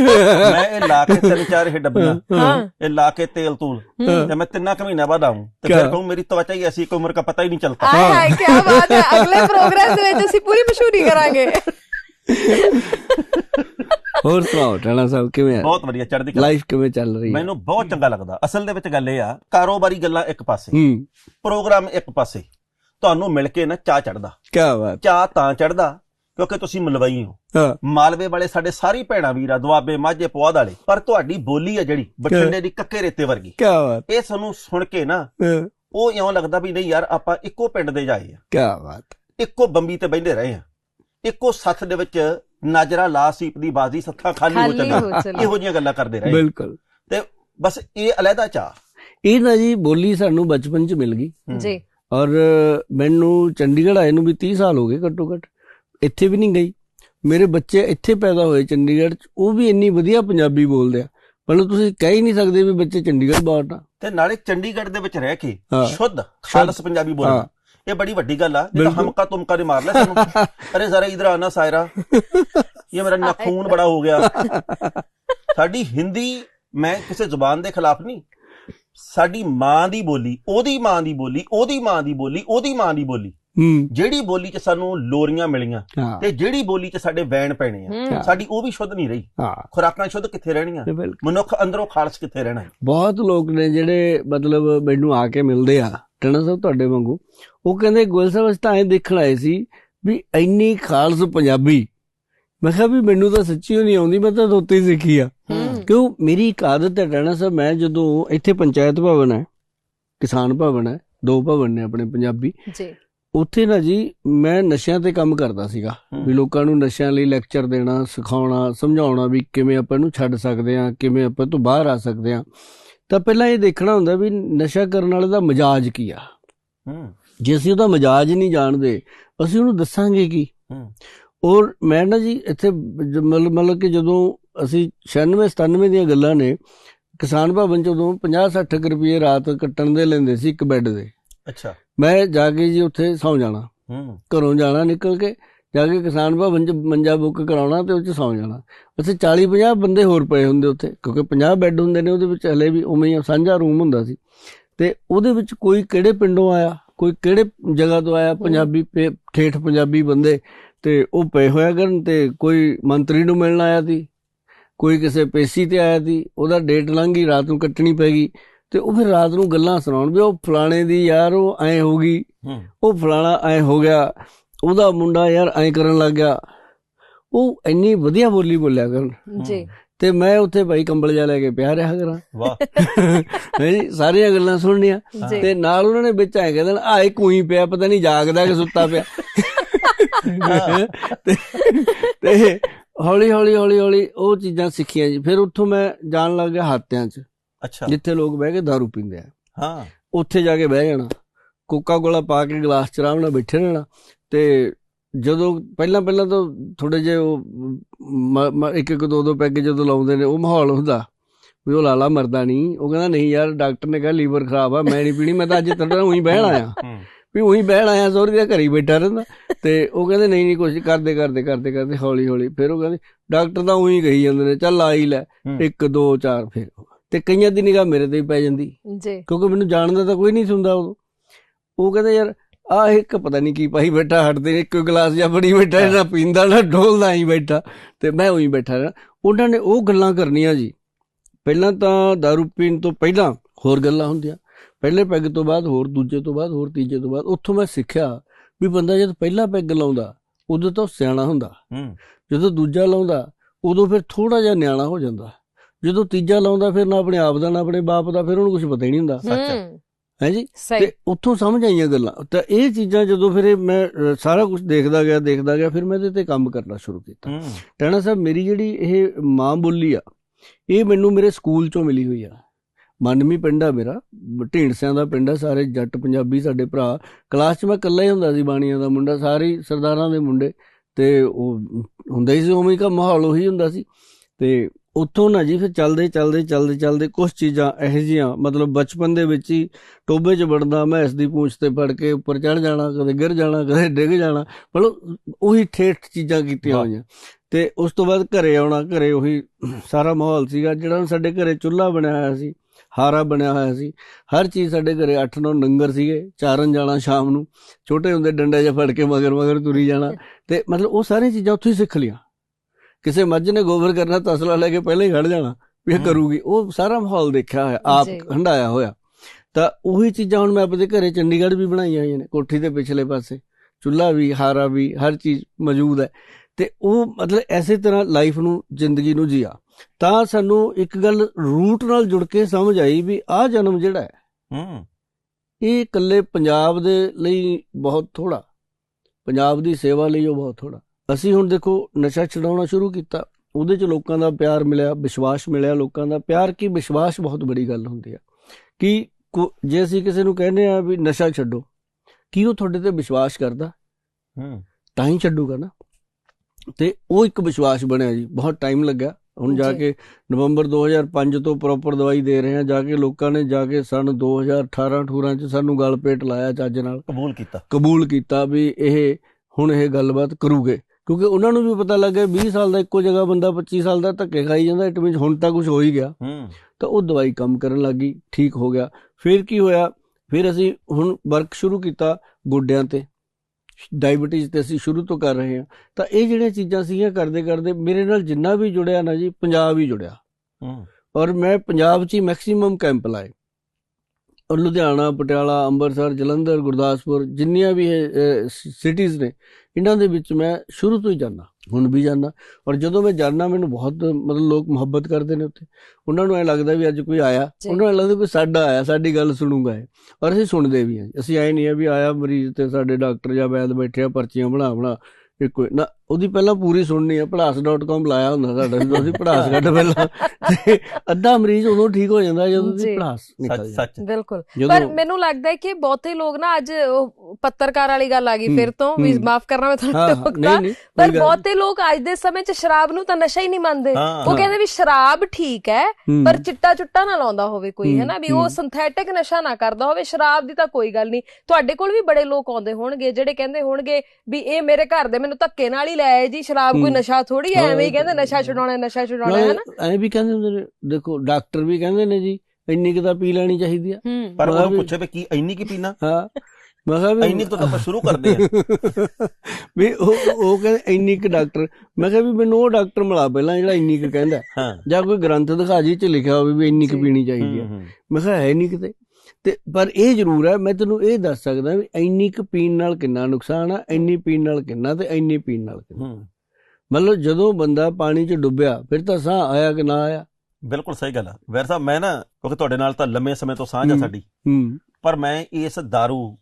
ਮੈਂ ਇਹ ਲਾ ਕੇ ਤਿੰਨ ਚਾਰ ਇਹ ਡੱਬੀਆਂ ਹਾਂ। ਇਹ ਲਾ ਕੇ ਤੇਲ ਤੂਲ ਤੇ ਮੈਂ ਤਿੰਨਾਂ ਕੁ ਮਹੀਨਾ ਬਾਅਦ ਆऊं ਤੇ? ਫਿਰ ਕਹੂੰ ਮੇਰੀ ਤਵਚਾ ਹੀ ਐਸੀ ਕਿ ਉਮਰ ਦਾ ਪਤਾ ਹੀ ਨਹੀਂ ਆਏ ਹਾਏ ਕੀ ਬਾਤ ਹੈ। ਅਗਲੇ ਪ੍ਰੋਗਰਾਮ ਦੇ ਵਿੱਚ ਅਸੀਂ ਪੂਰੀ ਮਸ਼ਹੂਰੀ ਕਰਾਂਗੇ। ਹੋਰ ਸੁਣਾਓ ਟਾਣਾ ਸਾਹਿਬ ਕਿਵੇਂ ਆ? ਬਹੁਤ ਵਧੀਆ ਚੜ੍ਹਦੀ ਕਲਾ। ਲਾਈਫ ਕਿਵੇਂ ਚੱਲ ਰਹੀ ਹੈ? ਮੈਨੂੰ ਬਹੁਤ ਚੰਗਾ ਲੱਗਦਾ। ਅਸਲ ਦੇ ਵਿੱਚ ਗੱਲ ਇਹ ਆ ਕਾਰੋਬਾਰੀ ਗੱਲਾਂ ਇੱਕ ਪਾਸੇ ਹੂੰ। ਪ੍ਰੋਗਰਾਮ ਇੱਕ ਪਾਸੇ। ਤੁਹਾਨੂੰ ਮਿਲ ਕੇ ਨਾ ਚਾਹ ਚੜਦਾ ਕੀ ਬਾਤ। ਚਾਹ ਤਾਂ ਚੜਦਾ ਕਿਉਂਕਿ ਤੁਸੀਂ ਮਲਵਈ ਹੋ। ਹਾਂ। ਮਾਲਵੇ ਵਾਲੇ ਸਾਡੇ ਸਾਰੀ ਭੈਣਾਂ ਵੀਰਾ ਦੁਆਬੇ ਮਾਝੇ ਪੁਆਧ ਵਾਲੇ ਪਰ ਤੁਹਾਡੀ ਬੋਲੀ ਆ ਜਿਹੜੀ ਬਠਿੰਡੇ ਦੀ ਕੱਕੇ ਰੇਤੇ ਵਰਗੀ। ਕੀ ਬਾਤ। ਇਹ ਸਾਨੂੰ ਸੁਣ ਕੇ ਨਾ ਹਾਂ, ਉਹ ਇਉਂ ਲੱਗਦਾ ਵੀ ਨਹੀਂ ਯਾਰ ਆਪਾਂ ਇੱਕੋ ਪਿੰਡ ਦੇ ਜਾਏ ਆ। ਕੀ ਬਾਤ। ਇੱਕੋ ਬੰਬੀ ਤੇ ਬੈਠੇ ਰਹੇ ਆ। ਇੱਕੋ ਸੱਥ ਦੇ ਵਿੱਚ ਨਾਜਰਾ ਲਾ ਸੀਪ ਦੀ ਬਾਜ਼ੀ ਸੱਥਾਂ ਖਾਲੀ ਹੋ ਚੱਲੀ। ਇਹੋ ਜਿਹੀਆਂ ਗੱਲਾਂ ਕਰਦੇ ਰਹੇ। ਬਿਲਕੁਲ। ਤੇ ਬਸ ਇਹ ਅਲੱਗਾ ਚਾਹ ਇਹ ਨਾ ਜੀ ਬੋਲੀ ਸਾਨੂੰ ਬਚਪਨ ਚ ਮਿਲ ਗਈ। ਜੀ। ਔਰ ਮੈਨੂੰ ਚੰਡੀਗੜ੍ਹ ਆਏ ਨੂੰ ਵੀ 30 ਸਾਲ ਹੋ ਗਏ ਘੱਟੋ ਘੱਟ। ਇੱਥੇ ਵੀ ਨਹੀਂ ਗਈ। ਮੇਰੇ ਬੱਚੇ ਇੱਥੇ ਪੈਦਾ ਹੋਏ ਚੰਡੀਗੜ੍ਹ ਚ ਉਹ ਵੀ ਇੰਨੀ ਵਧੀਆ ਪੰਜਾਬੀ ਬੋਲਦੇ ਆ। ਮਤਲਬ ਤੁਸੀਂ ਕਹਿ ਹੀ ਨਹੀਂ ਸਕਦੇ ਵੀ ਬੱਚੇ ਚੰਡੀਗੜ੍ਹ ਬਾਹਰ ਤੇ। ਨਾਲੇ ਚੰਡੀਗੜ੍ਹ ਦੇ ਵਿੱਚ ਰਹਿ ਕੇ। ਸ਼ੁੱਧ ਖਾਲਸ ਪੰਜਾਬੀ ਬੋਲਣਾ। ਇਹ ਬੜੀ ਵੱਡੀ ਗੱਲ ਆ ਜਿਹੜਾ। ਹਮਕਾ ਤੁਮਕਾ ਨੇ ਮਾਰ ਲਿਆ ਸਾਨੂੰ। ਅਰੇ ਜ਼ਰਾ ਇਧਰ ਆਣਾ ਸਾਇਰਾ। ਇਹ ਮੇਰਾ ਨਖੂਨ ਬੜਾ ਹੋ ਗਿਆ। ਸਾਡੀ ਹਿੰਦੀ ਮੈਂ ਕਿਸੇ ਜ਼ੁਬਾਨ ਦੇ ਖਿਲਾਫ ਨਹੀਂ। ਸਾਡੀ ਮਾਂ ਦੀ ਬੋਲੀ ਉਹਦੀ ਮਾਂ ਦੀ ਬੋਲੀ ਉਹਦੀ ਮਾਂ ਦੀ ਬੋਲੀ ਉਹਦੀ ਮਾਂ ਦੀ ਬੋਲੀ। ਹੂੰ। ਜਿਹੜੀ ਬੋਲੀ 'ਚ ਸਾਨੂੰ ਲੋਰੀਆਂ ਮਿਲੀਆਂ ਤੇ ਜਿਹੜੀ ਬੋਲੀ 'ਚ ਸਾਡੇ ਵੈਣ ਪੈਣੇ ਆ। ਸਾਡੀ ਉਹ ਵੀ ਸ਼ੁੱਧ ਨਹੀਂ ਰਹੀ। ਹਾਂ। ਖੁਰਾਕਾਂ ਸ਼ੁੱਧ ਕਿੱਥੇ ਰਹਿਣੀਆਂ? ਮਨੁੱਖ ਅੰਦਰੋਂ ਖਾਲਸ ਕਿੱਥੇ ਰਹਿਣਾ? ਬਹੁਤ ਲੋਕ ਨੇ ਜਿਹੜੇ ਮਤਲਬ ਮੈਨੂੰ ਆ ਕੇ ਮਿਲਦੇ ਆ ਟਣਾ ਸਾਹਿਬ ਤੁਹਾਡੇ ਵਾਂਗੂ। ਉਹ ਕਹਿੰਦੇ ਗੋਇਲ ਸਾਹਿਬ ਅਸੀਂ ਤਾਂ ਐਂ ਦੇਖਣ ਆਏ ਸੀ ਵੀ ਇੰਨੀ ਖਾਲਸ ਪੰਜਾਬੀ। ਮੈਂ ਕਿਹਾ ਵੀ ਮੈਨੂੰ ਤਾਂ ਸੱਚੀ ਨਹੀਂ ਆਉਂਦੀ ਮੈਂ ਤਾਂ ਹੀ ਸਿੱਖੀ ਆ। ਹੂੰ। ਕਿਉਂ? ਮੇਰੀ ਇੱਕ ਆਦਤ ਹੈ ਟਣਾ ਸਾਹਿਬ ਮੈਂ ਜਦੋਂ ਇੱਥੇ ਪੰਚਾਇਤ ਭਵਨ ਹੈ ਕਿਸਾਨ ਭਵਨ ਹੈ ਦੋ ਭਵਨ ਨੇ ਆਪਣੇ ਪੰਜਾਬੀ। ਜੀ। ਉੱਥੇ ਨਾ ਜੀ ਮੈਂ ਨਸ਼ਿਆਂ ਤੇ ਕੰਮ ਕਰਦਾ ਸੀਗਾ। ਵੀ ਲੋਕਾਂ ਨੂੰ ਨਸ਼ਿਆਂ ਲਈ ਲੈਕਚਰ ਦੇਣਾ ਸਿਖਾਉਣਾ ਸਮਝਾਉਣਾ ਵੀ ਕਿਵੇਂ ਆਪਾਂ ਇਹਨੂੰ ਛੱਡ ਸਕਦੇ ਆ ਕਿਵੇਂ ਆਪਾਂ ਤੋਂ ਬਾਹਰ ਆ ਸਕਦੇ ਆ ਤਾਂ ਪਹਿਲਾਂ ਇਹ ਦੇਖਣਾ ਹੁੰਦਾ ਵੀ ਨਸ਼ਾ ਕਰਨ ਵਾਲੇ ਦਾ ਮਜਾਜ ਕੀ ਆ? ਹੂੰ। ਜੇ ਅਸੀਂ ਉਹਦਾ ਮਜਾਜ ਨਹੀਂ ਜਾਣਦੇ ਅਸੀਂ ਉਹਨੂੰ ਦੱਸਾਂਗੇ ਕੀ? ਔਰ ਮੈਂ ਨਾ ਜੀ ਇੱਥੇ ਮਤਲਬ ਕਿ ਜਦੋਂ ਅਸੀਂ 96 97 ਦੀਆਂ ਗੱਲਾਂ ਨੇ ਕਿਸਾਨ ਭਵਨ ਚ ਉਦੋਂ 50 60 ਰੁਪਏ ਰਾਤ ਕੱਟਣ ਦੇ ਲੈਂਦੇ ਸੀ ਇੱਕ ਬੈੱਡ ਦੇ। ਅੱਛਾ। ਮੈਂ ਜਾ ਕੇ ਜੀ ਉੱਥੇ ਸੌਂ ਜਾਣਾ। ਹੂੰ। ਘਰੋਂ ਜਾਣਾ ਨਿਕਲ ਕੇ ਜਾ ਕੇ ਕਿਸਾਨ ਭਵਨ ਚ ਮੰਜਾ ਬੁੱਕ ਕਰਾਉਣਾ ਤੇ ਉੱਥੇ ਸੌਂ ਜਾਣਾ। ਉੱਥੇ 40 50 ਬੰਦੇ ਹੋਰ ਪਏ ਹੁੰਦੇ ਉੱਥੇ ਕਿਉਂਕਿ 50 ਬੈੱਡ ਹੁੰਦੇ ਨੇ ਉਹਦੇ ਵਿੱਚ ਹਲੇ ਵੀ ਉਵੇਂ ਹੀ ਸਾਂਝਾ ਰੂਮ ਹੁੰਦਾ ਸੀ। ਤੇ ਉਹਦੇ ਵਿੱਚ ਕੋਈ ਕਿਹੜੇ ਪਿੰਡੋਂ ਆਇਆ? ਕੋਈ ਕਿਹੜੇ ਜਗ੍ਹਾ ਤੋਂ ਆਇਆ ਪੰਜਾਬੀ ਠੇਠ ਪੰਜਾਬੀ ਬੰਦੇ ਤੇ ਉਹ ਪਏ ਹੋਇਆ ਕਰਨ ਤੇ ਕੋਈ ਮੰਤਰੀ ਨੂੰ ਮਿਲਣ ਆਇਆ ਸੀ ਕੋਈ ਕਿਸੇ ਪੇਸ਼ੀ ਤੇ ਆਇਆ ਸੀ ਉਹਦਾ ਡੇਟ ਲੰਘ ਗਈ ਰਾਤ ਨੂੰ ਕੱਟਣੀ ਪੈ ਗਈ ਤੇ ਉਹ ਫਿਰ ਰਾਤ ਨੂੰ ਗੱਲਾਂ ਸੁਣਾਉਣ ਵੀ ਉਹ ਫਲਾਣੇ ਦੀ ਯਾਰ ਉਹ ਐ ਹੋ ਗਈ ਉਹ ਫਲਾਣਾ ਐ ਹੋ ਗਿਆ ਉਹਦਾ ਮੁੰਡਾ ਯਾਰ ਐ ਕਰਨ ਲੱਗ ਗਿਆ ਉਹ ਇੰਨੀ ਵਧੀਆ ਬੋਲੀ ਬੋਲਿਆ ਕਰਨ। ਜੀ। ਤੇ ਮੈਂ ਉੱਥੇ ਭਾਈ ਕੰਬਲ ਜਾ ਲੈ ਕੇ ਪਿਆ ਰਿਹਾ ਕਰਾਂ। ਵਾਹ। ਜੀ ਸਾਰੀਆਂ ਗੱਲਾਂ ਸੁਣਨੀਆਂ। ਤੇ ਨਾਲ ਉਹਨਾਂ ਨੇ ਵਿੱਚ ਐ ਕਹਿੰਦੇ ਆ ਇੱਕ ਉਹੀ ਪਿਆ ਪਤਾ ਨਹੀਂ ਜਾਗਦਾ ਕਿ ਸੁੱਤਾ ਪਿਆ। ਤੇ ਤੇ ਹੌਲੀ ਹੌਲੀ ਹੌਲੀ ਹੌਲੀ ਉਹ ਚੀਜ਼ਾਂ ਸਿੱਖੀਆਂ ਜੀ। ਫਿਰ ਉੱਥੋਂ ਮੈਂ ਜਾਣ ਲੱਗ ਗਿਆ ਹਾਤਿਆਂ 'ਚ ਅੱਛਾ। ਜਿੱਥੇ ਲੋਕ ਬਹਿ ਕੇ दारू ਪੀਂਦੇ ਆ। ਹਾਂ। ਉੱਥੇ ਜਾ ਕੇ ਬਹਿ ਜਾਣਾ। ਕੋਕਾ ਕੋਲਾ ਪਾ ਕੇ ਗਲਾਸ ਚ ਆਰਾਮ ਨਾਲ ਬੈਠੇ ਰਹਿਣਾ। ਤੇ ਜਦੋਂ ਪਹਿਲਾਂ ਪਹਿਲਾਂ ਤਾਂ ਥੋੜੇ ਜਿਹਾ ਉਹ ਇੱਕ ਇੱਕ ਦੋ ਦੋ ਪੈਗ ਜਦੋਂ ਲਾਉਂਦੇ ਨੇ ਉਹ ਮਾਹੌਲ ਹੁੰਦਾ। ਵੀ ਉਹ ਲਾਲਾ ਮਰਦਾ ਨਹੀਂ ਉਹ ਕਹਿੰਦਾ ਨਹੀਂ ਯਾਰ ਡਾਕਟਰ ਨੇ ਕਿਹਾ ਲੀਵਰ ਖਰਾਬ ਆ ਮੈਂ ਨਹੀਂ ਪੀਣੀ ਮੈਂ ਤਾਂ ਅੱਜ ਤੱਕ ਉਹੀ ਬਹਿਣ ਆਇਆ। ਵੀ ਉਹੀ ਬਹਿਣ ਆਇਆ ਸੋਰੀ ਦੇ ਘਰੇ ਬੈਠਾ ਰਹਿੰਦਾ। ਤੇ ਉਹ ਕਹਿੰਦੇ ਨਹੀਂ ਨਹੀਂ ਕੁਛ ਕਰਦੇ ਕਰਦੇ ਕਰਦੇ ਕਰਦੇ ਹੌਲੀ ਹੌਲੀ। ਫਿਰ ਉਹ ਕਹਿੰਦੇ ਡਾਕਟਰ ਤਾਂ ਉਹੀ ਕਹੀ ਜਾਂਦੇ ਨੇ ਚੱਲ ਆ ਹੀ ਲੈ ਹੂੰ। ਇੱਕ ਦੋ ਚਾਰ ਫਿਰ। ਤੇ ਕਈਆਂ ਦੀ ਨਿਗਾਹ ਮੇਰੇ ਤੇ ਹੀ ਪੈ ਜਾਂਦੀ। ਜੀ। ਕਿਉਂਕਿ ਮੈਨੂੰ ਜਾਣਦਾ ਤਾਂ ਕੋਈ ਨਹੀਂ ਸੁਣਦਾ ਉਦੋਂ। ਉਹ ਕਹਿੰਦਾ ਯਾਰ ਆ ਇੱਕ ਪਤਾ ਨਹੀਂ ਕੀ ਪਾਈ ਬੈਠਾ ਹਟਦੇ ਇੱਕ ਗਲਾਸ ਜਾਂ ਬੜੀ ਬੈਠਾ ਨਾ ਪੀਂਦਾ ਨਾ ਢੋਲਦਾ ਹੀ ਬੈਠਾ। ਤੇ ਮੈਂ ਉਹੀ ਬੈਠਾ ਰਿਹਾ। ਉਹਨਾਂ ਨੇ ਉਹ ਗੱਲਾਂ ਕਰਨੀਆਂ ਜੀ। ਪਹਿਲਾਂ ਤਾਂ दारू ਪੀਣ ਤੋਂ ਪਹਿਲਾਂ ਹੋਰ ਗੱਲਾਂ ਹੁੰਦੀਆਂ। ਪਹਿਲੇ ਪੈਗ ਤੋਂ ਬਾਅਦ ਹੋਰ ਦੂਜੇ ਤੋਂ ਬਾਅਦ ਹੋਰ ਤੀਜੇ ਤੋਂ ਬਾਅਦ। ਉੱਥੋਂ ਮੈਂ ਸਿੱਖਿਆ ਵੀ ਬੰਦਾ ਜਦ ਪਹਿਲਾ ਪੈਗ ਲਾਉਂਦਾ ਉਦੋਂ ਤਾਂ ਉਹ ਸਿਆਣਾ ਹੁੰਦਾ। ਹੂੰ। ਜਦੋਂ ਦੂਜਾ ਲਾਉਂਦਾ ਉਦੋਂ ਫਿਰ ਥੋੜਾ ਜਿਹਾ ਨਿਆਣਾ ਹੋ ਜਾਂਦਾ। ਜਦੋਂ ਤੀਜਾ ਲਾਉਂਦਾ ਫਿਰ ਨਾ ਆਪਣੇ ਆਪ ਦਾ ਨਾ ਆਪਣੇ ਬਾਪ ਦਾ ਫਿਰ ਉਹਨੂੰ ਕੁਝ ਪਤਾ ਹੀ ਨਹੀਂ ਹੁੰਦਾ। ਸੱਚ ਹੈ। ਜੀ ਤੇ ਉੱਥੋਂ ਸਮਝ ਆਈਆਂ ਗੱਲਾਂ। ਤਾਂ ਇਹ ਚੀਜ਼ਾਂ ਜਦੋਂ ਫਿਰ ਮੈਂ ਸਾਰਾ ਕੁਝ ਦੇਖਦਾ ਗਿਆ ਦੇਖਦਾ ਗਿਆ ਫਿਰ ਮੈਂ ਇਹਦੇ ਤੇ ਕੰਮ ਕਰਨਾ ਸ਼ੁਰੂ ਕੀਤਾ। ਟੈਣਾ ਸਾਹਿਬ ਮੇਰੀ ਜਿਹੜੀ ਇਹ ਮਾਂ ਬੋਲੀ ਆ ਇਹ ਮੈਨੂੰ ਮੇਰੇ ਸਕੂਲ ਚੋਂ ਮਿਲੀ ਹੋਈ ਆ। ਮਨਮੀ ਪਿੰਡ ਆ ਮੇਰਾ ਢੀਂਡਸਿਆਂ ਦਾ ਪਿੰਡ ਆ ਸਾਰੇ ਜੱਟ ਪੰਜਾਬੀ ਸਾਡੇ ਭਰਾ। ਕਲਾਸ 'ਚ ਮੈਂ ਇਕੱਲਾ ਹੀ ਹੁੰਦਾ ਸੀ ਬਾਣੀਆਂ ਦਾ ਮੁੰਡਾ ਸਾਰੇ ਸਰਦਾਰਾਂ ਦੇ ਮੁੰਡੇ। ਤੇ ਉਹ ਹੁੰਦਾ ਹੀ ਸੀ ਉਵੇਂ ਹੀ ਦਾ ਮਾਹੌਲ ਉਹੀ ਹੁੰਦਾ ਸੀ। ਤੇ ਉੱਥੋਂ ਨਾ ਜੀ ਫਿਰ ਚੱਲਦੇ ਚੱਲਦੇ ਚੱਲਦੇ ਚੱਲਦੇ ਕੁਝ ਚੀਜ਼ਾਂ ਇਹੋ ਜਿਹੀਆਂ ਮਤਲਬ ਬਚਪਨ ਦੇ ਵਿੱਚ ਹੀ ਟੋਬੇ 'ਚ ਵੜਦਾ ਮੈਂ ਇਸ ਦੀ ਪੂੰਛ ਤੇ ਫੜ ਕੇ ਉੱਪਰ ਚੜ ਜਾਣਾ ਕਦੇ ਗਿਰ ਜਾਣਾ ਕਦੇ ਡਿੱਗ ਜਾਣਾ ਮਤਲਬ ਉਹੀ ਠੇਠ ਚੀਜ਼ਾਂ ਕੀਤੀਆਂ। ਹੋਈਆਂ। ਤੇ ਉਸ ਤੋਂ ਬਾਅਦ ਘਰੇ ਆਉਣਾ ਘਰੇ ਉਹੀ ਸਾਰਾ ਮਾਹੌਲ ਸੀਗਾ ਜਿਹੜਾ ਸਾਡੇ ਘਰੇ ਚੁੱਲ੍ਹਾ ਬਣਿਆ ਹੋਇਆ ਸੀ ਹਾਰਾ ਬਣਿਆ ਹੋਇਆ ਸੀ। ਹਰ ਚੀਜ਼ ਸਾਡੇ ਘਰੇ 8-9 ਨੰਗਰ ਸੀਗੇ ਚਾਰਨ ਜਾਣਾ ਸ਼ਾਮ ਨੂੰ ਛੋਟੇ ਹੁੰਦੇ ਡੰਡਾ ਜਿਹਾ ਫੜ ਕੇ ਮਗਰ ਮਗਰ ਤੁਰੀ ਜਾਣਾ। ਤੇ ਮਤਲਬ ਉਹ ਸਾਰੀਆਂ ਚੀਜ਼ਾਂ ਉੱਥੋਂ ਹੀ ਸਿੱਖ ਲੀਆਂ ਕਿਸੇ ਮੱਝ ਨੇ ਗੋਬਰ ਕਰਨਾ ਤਸਲਾ ਲੈ ਕੇ ਪਹਿਲਾਂ ਹੀ ਖੜ ਜਾਣਾ ਵੀ ਇਹ। ਕਰੂਗੀ। ਉਹ ਸਾਰਾ ਮਾਹੌਲ ਦੇਖਿਆ ਹੋਇਆ ਆਪ। ਹੰਡਾਇਆ ਹੋਇਆ। ਤਾਂ ਉਹੀ ਚੀਜ਼ਾਂ ਹੁਣ ਮੈਂ ਆਪਣੇ ਘਰੇ ਚੰਡੀਗੜ੍ਹ ਵੀ ਬਣਾਈਆਂ ਹੋਈਆਂ ਨੇ ਕੋਠੀ ਦੇ ਪਿਛਲੇ ਪਾਸੇ। ਚੁੱਲ੍ਹਾ ਵੀ ਹਾਰਾ ਵੀ ਹਰ ਚੀਜ਼ ਮੌਜੂਦ ਹੈ। ਤੇ ਉਹ ਮਤਲਬ ਐਸੇ ਤਰ੍ਹਾਂ ਲਾਈਫ ਨੂੰ ਜ਼ਿੰਦਗੀ ਨੂੰ ਜੀਆ। ਤਾਂ ਸਾਨੂੰ ਇੱਕ ਗੱਲ ਰੂਟ ਨਾਲ ਜੁੜ ਕੇ ਸਮਝ ਆਈ ਵੀ ਆਹ ਜਨਮ ਜਿਹੜਾ ਹੈ। ਹੂੰ। ਇਹ ਇਕੱਲੇ ਪੰਜਾਬ ਦੇ ਲਈ ਬਹੁਤ ਥੋੜਾ ਪੰਜਾਬ ਦੀ ਸੇਵਾ ਲਈ ਉਹ ਬਹੁਤ ਥੋੜਾ ਅਸੀਂ ਹੁਣ ਦੇਖੋ ਨਸ਼ਾ ਛਡਾਉਣਾ ਸ਼ੁਰੂ ਕੀਤਾ। ਉਹਦੇ ਚ ਲੋਕਾਂ ਦਾ ਪਿਆਰ ਮਿਲਿਆ ਵਿਸ਼ਵਾਸ ਮਿਲਿਆ ਲੋਕਾਂ ਦਾ। ਪਿਆਰ ਕੀ? ਵਿਸ਼ਵਾਸ ਬਹੁਤ ਬੜੀ ਗੱਲ ਹੁੰਦੀ ਆ। ਕਿ ਜੇ ਅਸੀਂ ਕਿਸੇ ਨੂੰ ਕਹਿੰਦੇ ਆ ਵੀ ਨਸ਼ਾ ਛੱਡੋ ਕੀ ਉਹ ਤੁਹਾਡੇ ਤੇ ਵਿਸ਼ਵਾਸ ਕਰਦਾ? ਹੂੰ। ਤਾਂ ਹੀ ਛੱਡੂਗਾ ਨਾ। ਤੇ ਉਹ ਇੱਕ ਵਿਸ਼ਵਾਸ ਬਣਿਆ ਜੀ। ਬਹੁਤ ਟਾਈਮ ਲੱਗਿਆ। ਹੁਣ ਜਾ। ਕੇ ਨਵੰਬਰ 2005 ਤੋਂ ਪ੍ਰੋਪਰ ਦਵਾਈ ਦੇ ਰਹੇ ਆ। ਜਾ ਕੇ ਲੋਕਾਂ ਨੇ ਜਾ ਕੇ ਸਨ 2018 18 ਚ ਸਾਨੂੰ ਗਲ ਪੇਟ ਲਾਇਆ ਚੱਜ ਨਾਲ। ਕਬੂਲ ਕੀਤਾ। ਕਬੂਲ ਕੀਤਾ ਵੀ ਇਹ ਹੁਣ ਇਹ ਗੱਲਬਾਤ ਕਰੂਗੇ। ਕਿਉਂਕਿ ਉਹਨਾਂ ਨੂੰ ਵੀ ਪਤਾ ਲੱਗਿਆ 20 ਸਾਲ ਦਾ ਇੱਕੋ ਜਗ੍ਹਾ ਬੰਦਾ 25 ਸਾਲ ਦਾ ਧੱਕੇ ਖਾਈ ਜਾਂਦਾ ਇਟ ਮੀਨਸ ਹੁਣ ਤਾਂ ਕੁਝ ਹੋ ਹੀ ਗਿਆ। ਤਾਂ ਉਹ ਦਵਾਈ ਕੰਮ ਕਰਨ ਲੱਗੀ ਠੀਕ ਹੋ ਗਿਆ। ਫਿਰ ਕੀ ਹੋਇਆ? ਫਿਰ ਅਸੀਂ ਹੁਣ ਵਰਕ ਸ਼ੁਰੂ ਕੀਤਾ ਗੋਡਿਆਂ ਤੇ। ਡਾਇਬੀਟੀਜ਼ ਤੇ ਅਸੀਂ ਸ਼ੁਰੂ ਤੋਂ ਕਰ ਰਹੇ ਹਾਂ। ਤਾਂ ਇਹ ਜਿਹੜੀਆਂ ਚੀਜ਼ਾਂ ਸੀਗੀਆਂ ਕਰਦੇ ਕਰਦੇ ਮੇਰੇ ਨਾਲ ਜਿੰਨਾ ਵੀ ਜੁੜਿਆ ਨਾ ਜੀ ਪੰਜਾਬ ਹੀ ਜੁੜਿਆ। ਔਰ ਮੈਂ ਪੰਜਾਬ 'ਚ ਹੀ ਮੈਕਸਿਮਮ ਕੈਂਪ ਲਾਏ। ਲੁਧਿਆਣਾ ਪਟਿਆਲਾ ਅੰਮ੍ਰਿਤਸਰ ਜਲੰਧਰ ਗੁਰਦਾਸਪੁਰ ਜਿੰਨੀਆਂ ਵੀ ਸਿਟੀਜ਼ ਨੇ ਇਹਨਾਂ ਦੇ ਵਿੱਚ ਮੈਂ ਸ਼ੁਰੂ ਤੋਂ ਹੀ ਜਾਂਦਾ ਹੁਣ ਵੀ ਜਾਂਦਾ। ਔਰ ਜਦੋਂ ਮੈਂ ਜਾਂਦਾ ਮੈਨੂੰ ਬਹੁਤ ਮਤਲਬ ਲੋਕ ਮੁਹੱਬਤ ਕਰਦੇ ਨੇ ਉੱਥੇ। ਉਹਨਾਂ ਨੂੰ ਐ ਲੱਗਦਾ ਵੀ ਅੱਜ ਕੋਈ ਆਇਆ। ਉਹਨਾਂ ਨੂੰ ਲੱਗਦਾ ਕੋਈ ਸਾਡਾ ਆਇਆ ਸਾਡੀ ਗੱਲ ਸੁਣੂਗਾ ਇਹ। ਔਰ ਅਸੀਂ ਸੁਣਦੇ ਵੀ ਹਾਂ ਅਸੀਂ ਐ ਨਹੀਂ ਹੈ ਵੀ ਆਇਆ ਮਰੀਜ਼ ਤੇ ਸਾਡੇ ਡਾਕਟਰ ਜਾਂ ਵੈਦ ਬੈਠੇ ਆ ਪਰਚੀਆਂ ਬਣਾ ਬਣਾ ਇੱਕੋ ਨਾ ਉਹਦੀ ਪਹਿਲਾਂ ਪੂਰੀ ਸੁਣਨੀ ਹੈ ਪੜਾਸ.com ਲਾਇਆ ਹੁੰਦਾ ਸਾਡਾ ਜਦੋਂ ਅਸੀਂ ਪੜਾਸ ਕੱਢ ਪਹਿਲਾਂ। ਤੇ ਅੱਧਾ ਮਰੀਜ਼ ਉਦੋਂ ਠੀਕ ਹੋ ਜਾਂਦਾ ਜਦੋਂ। ਦੀ ਪੜਾਸ ਨਿਕਲ ਜਾਂਦੀ। ਸੱਚ। ਬਿਲਕੁਲ। ਪਰ ਮੈਨੂੰ ਲੱਗਦਾ ਹੈ ਕਿ ਬਹੁਤੇ ਲੋਕ ਨਾ ਅੱਜ ਪੱਤਰਕਾਰ ਵਾਲੀ ਗੱਲ ਆ ਗਈ ਫਿਰ ਤੋਂ ਵੀ। ਮਾਫ ਕਰਨਾ ਮੈਂ ਤੁਹਾਨੂੰ ਟੋਕਦਾ ਪਰ ਬਹੁਤੇ ਲੋਕ ਅੱਜ ਦੇ ਸਮੇਂ 'ਚ ਸ਼ਰਾਬ ਨੂੰ ਤਾਂ ਨਸ਼ਾ ਹੀ ਨਹੀਂ ਮੰਨਦੇ। ਉਹ। ਕਹਿੰਦੇ ਵੀ ਸ਼ਰਾਬ ਠੀਕ ਹੈ ਪਰ ਚਿੱਟਾ ਚੁੱਟਾ ਨਾ ਲਾਉਂਦਾ ਹੋਵੇ ਕੋਈ ਹੂੰ, ਨਾ ਵੀ ਉਹ। ਸਿੰਥੈਟਿਕ ਨਸ਼ਾ ਨਾ ਕਰਦਾ ਹੋਵੇ ਸ਼ਰਾਬ ਦੀ ਤਾਂ ਕੋਈ ਗੱਲ ਨਹੀਂ। ਤੁਹਾਡੇ ਕੋਲ ਵੀ ਬੜੇ ਲੋਕ ਆਉਂਦੇ ਹੋਣਗੇ ਜਿਹੜੇ ਕਹਿੰਦੇ ਹੋਣਗੇ ਵੀ ਇਹ ਮੇਰੇ ਘਰ ਦੇ ਮੈਨੂੰ ਧੱਕੇ ਨਾਲ ਹੀ ਲੈ ਆਏ ਜੀ ਸ਼ਰਾਬ ਕੋਈ। ਨਸ਼ਾ ਥੋੜੀ ਐ ਐਵੇਂ ਹੀ ਕਹਿੰਦੇ ਨਸ਼ਾ ਛਡਾਉਣਾ ਨਸ਼ਾ ਛਡਾਉਣਾ ਹੈ ਨਾ। ਐ ਵੀ ਕਹਿੰਦੇ ਹੁੰਦੇ ਨੇ ਦੇਖੋ ਡਾਕਟਰ ਵੀ ਕਹਿੰਦੇ ਨੇ ਜੀ ਇੰਨੀ ਕੁ ਤਾਂ ਪੀ ਲੈਣੀ ਚਾਹੀਦੀ ਆ। ਪਰ ਉਹਨੂੰ ਪੁੱਛੇ ਵੀ ਕੀ ਇੰਨੀ ਕੀ ਪੀਣਾ? ਹਾਂ। ਮੈਂ ਕਿਹਾ ਵੀ ਇੰਨੀ ਤੋਂ ਆਪਾਂ ਸ਼ੁਰੂ ਕਰਦੇ ਆ ਵੀ ਉਹ ਉਹ ਕਹਿੰਦੇ ਇੰਨੀ ਕੁ ਡਾਕਟਰ ਮੈਂ ਕਿਹਾ ਵੀ ਮੈਨੂੰ ਉਹ ਡਾਕਟਰ ਮਿਲਾ ਪਹਿਲਾਂ ਜਿਹੜਾ ਇੰਨੀ ਕੁ ਕਹਿੰਦਾ। ਜਾਂ ਕੋਈ ਗ੍ਰੰਥ ਦਿਖਾ ਜੀ ਚ ਲਿਖਿਆ ਹੋਵੇ ਵੀ ਇੰਨੀ ਕੁ। ਪੀਣੀ ਚਾਹੀਦੀ ਹੂੰ। ਮੈਂ ਕਿਹਾ ਹੈ ਨਹੀਂ ਕਿਤੇ। ਤੇ ਪਰ ਇਹ ਜ਼ਰੂਰ ਹੈ ਮੈਂ ਤੈਨੂੰ ਇਹ ਦੱਸ ਸਕਦਾ ਵੀ ਇੰਨੀ ਕੁ ਪੀਣ ਨਾਲ ਕਿੰਨਾ ਨੁਕਸਾਨ ਆ ਇੰਨੀ ਪੀਣ ਨਾਲ ਕਿੰਨਾ ਤੇ ਇੰਨੀ ਪੀਣ ਨਾਲ ਕਿੰਨਾ। ਮਤਲਬ ਜਦੋਂ ਬੰਦਾ ਪਾਣੀ 'ਚ ਡੁੱਬਿਆ ਫਿਰ ਤਾਂ ਸਾਹ ਆਇਆ ਕਿ ਨਾ ਆਇਆ? ਬਿਲਕੁਲ ਸਹੀ ਗੱਲ ਆ। ਵੈਰ ਸਾਹਿਬ ਮੈਂ ਨਾ ਕਿਉਂਕਿ ਤੁਹਾਡੇ ਨਾਲ ਤਾਂ ਲੰਮੇ ਸਮੇਂ ਤੋਂ ਸਾਂਝ ਆ। ਸਾਡੀ। ਹੂੰ। ਪਰ ਮੈਂ ਇਸ दारू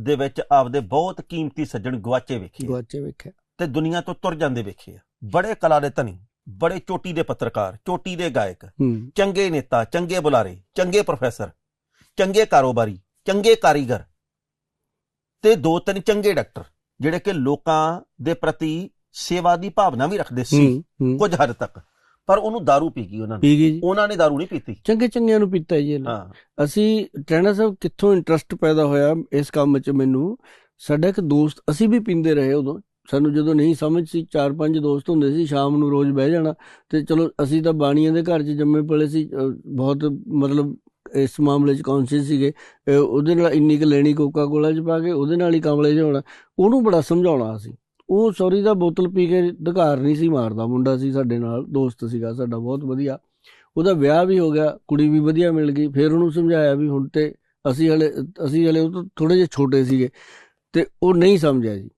ਦੇ ਵਿੱਚ ਆਪਦੇ ਬਹੁਤ ਕੀਮਤੀ ਸੱਜਣ ਗਵਾਚੇ ਵੇਖੇ ਗਵਾਚੇ ਵੇਖਿਆ ਤੇ ਦੁਨੀਆ ਤੋਂ ਤੁਰ ਜਾਂਦੇ ਵੇਖੇ ਆ। ਬੜੇ ਕਲਾ ਦੇ ਧਨੀ ਬੜੇ ਚੋਟੀ ਦੇ ਪੱਤਰਕਾਰ ਚੋਟੀ ਦੇ ਗਾਇਕ ਚੰਗੇ ਨੇਤਾ ਚੰਗੇ ਬੁਲਾਰੇ ਚੰਗੇ ਪ੍ਰੋਫੈਸਰ ਚੰਗੇ ਕਾਰੋਬਾਰੀ ਚੰਗੇ ਕਾਰੀਗਰ ਤੇ ਦੋ ਤਿੰਨ ਚੰਗੇ ਡਾਕਟਰ ਜਿਹੜੇ ਕਿ ਲੋਕਾਂ ਦੇ ਪ੍ਰਤੀ ਸੇਵਾ ਦੀ ਭਾਵਨਾ ਵੀ ਰੱਖਦੇ ਸੀ ਕੁਝ ਹੱਦ ਤੱਕ। ਪਰ ਉਹਨੂੰ दारू ਪੀ ਗਈ ਉਹਨਾਂ ਨੇ ਪੀ ਗਈ ਜੀ ਉਹਨਾਂ ਨੇ दारू ਨਹੀਂ ਪੀਤੀ ਚੰਗੇ ਚੰਗਿਆਂ ਨੂੰ ਪੀਤਾ ਜੀ ਇਹਨੇ। ਹਾਂ ਅਸੀਂ ਟ੍ਰੈਨਰ ਸਾਹਿਬ ਕਿੱਥੋਂ ਇੰਟਰਸਟ ਪੈਦਾ ਹੋਇਆ ਇਸ ਕੰਮ 'ਚ ਮੈਨੂੰ ਸਾਡਾ ਇੱਕ ਦੋਸਤ ਅਸੀਂ ਵੀ ਪੀਂਦੇ ਰਹੇ ਉਦੋਂ ਸਾਨੂੰ ਜਦੋਂ ਨਹੀਂ ਸਮਝ ਸੀ ਚਾਰ ਪੰਜ ਦੋਸਤ ਹੁੰਦੇ ਸੀ ਸ਼ਾਮ ਨੂੰ ਰੋਜ਼ ਬਹਿ ਜਾਣਾ ਤੇ ਚਲੋ ਅਸੀਂ ਤਾਂ ਬਾਣੀਆਂ ਦੇ ਘਰ 'ਚ ਜੰਮੇ ਪਲੇ ਸੀ ਅਹ ਬਹੁਤ ਮਤਲਬ ਇਸ ਮਾਮਲੇ 'ਚ ਕੌਨਸ਼ੀਅਸ ਸੀਗੇ ਅਹ ਉਹਦੇ ਨਾਲ ਇੰਨੀ ਕੁ ਲੈਣੀ ਕੋਕਾ ਕੋਲਾ 'ਚ ਪਾ ਕੇ ਉਹਦੇ ਨਾਲ ਹੀ ਕਮਲੇ 'ਚ ਹੋਣਾ ਉਹਨੂੰ ਬੜਾ ਸਮਝਾਉਣਾ ਸੀ ਉਹ ਸੌਰੀ ਦਾ ਬੋਤਲ ਪੀ ਕੇ ਧਕਾਰ ਨਹੀਂ ਸੀ ਮਾਰਦਾ ਮੁੰਡਾ ਸੀ ਸਾਡੇ ਨਾਲ ਦੋਸਤ ਸੀਗਾ ਸਾਡਾ ਬਹੁਤ ਵਧੀਆ। ਉਹਦਾ ਵਿਆਹ ਵੀ ਹੋ ਗਿਆ ਕੁੜੀ ਵੀ ਵਧੀਆ ਮਿਲ ਗਈ ਫਿਰ ਉਹਨੂੰ ਸਮਝਾਇਆ ਵੀ ਹੁਣ ਤੇ ਅਸੀਂ ਹਲੇ ਅਸੀਂ ਹਲੇ ਉਹ ਤੋਂ ਥੋੜੇ ਜਿਹਾ ਛੋਟੇ ਸੀਗੇ ਤੇ ਉਹ ਨਹੀਂ ਸਮਝਿਆ ਜੀ।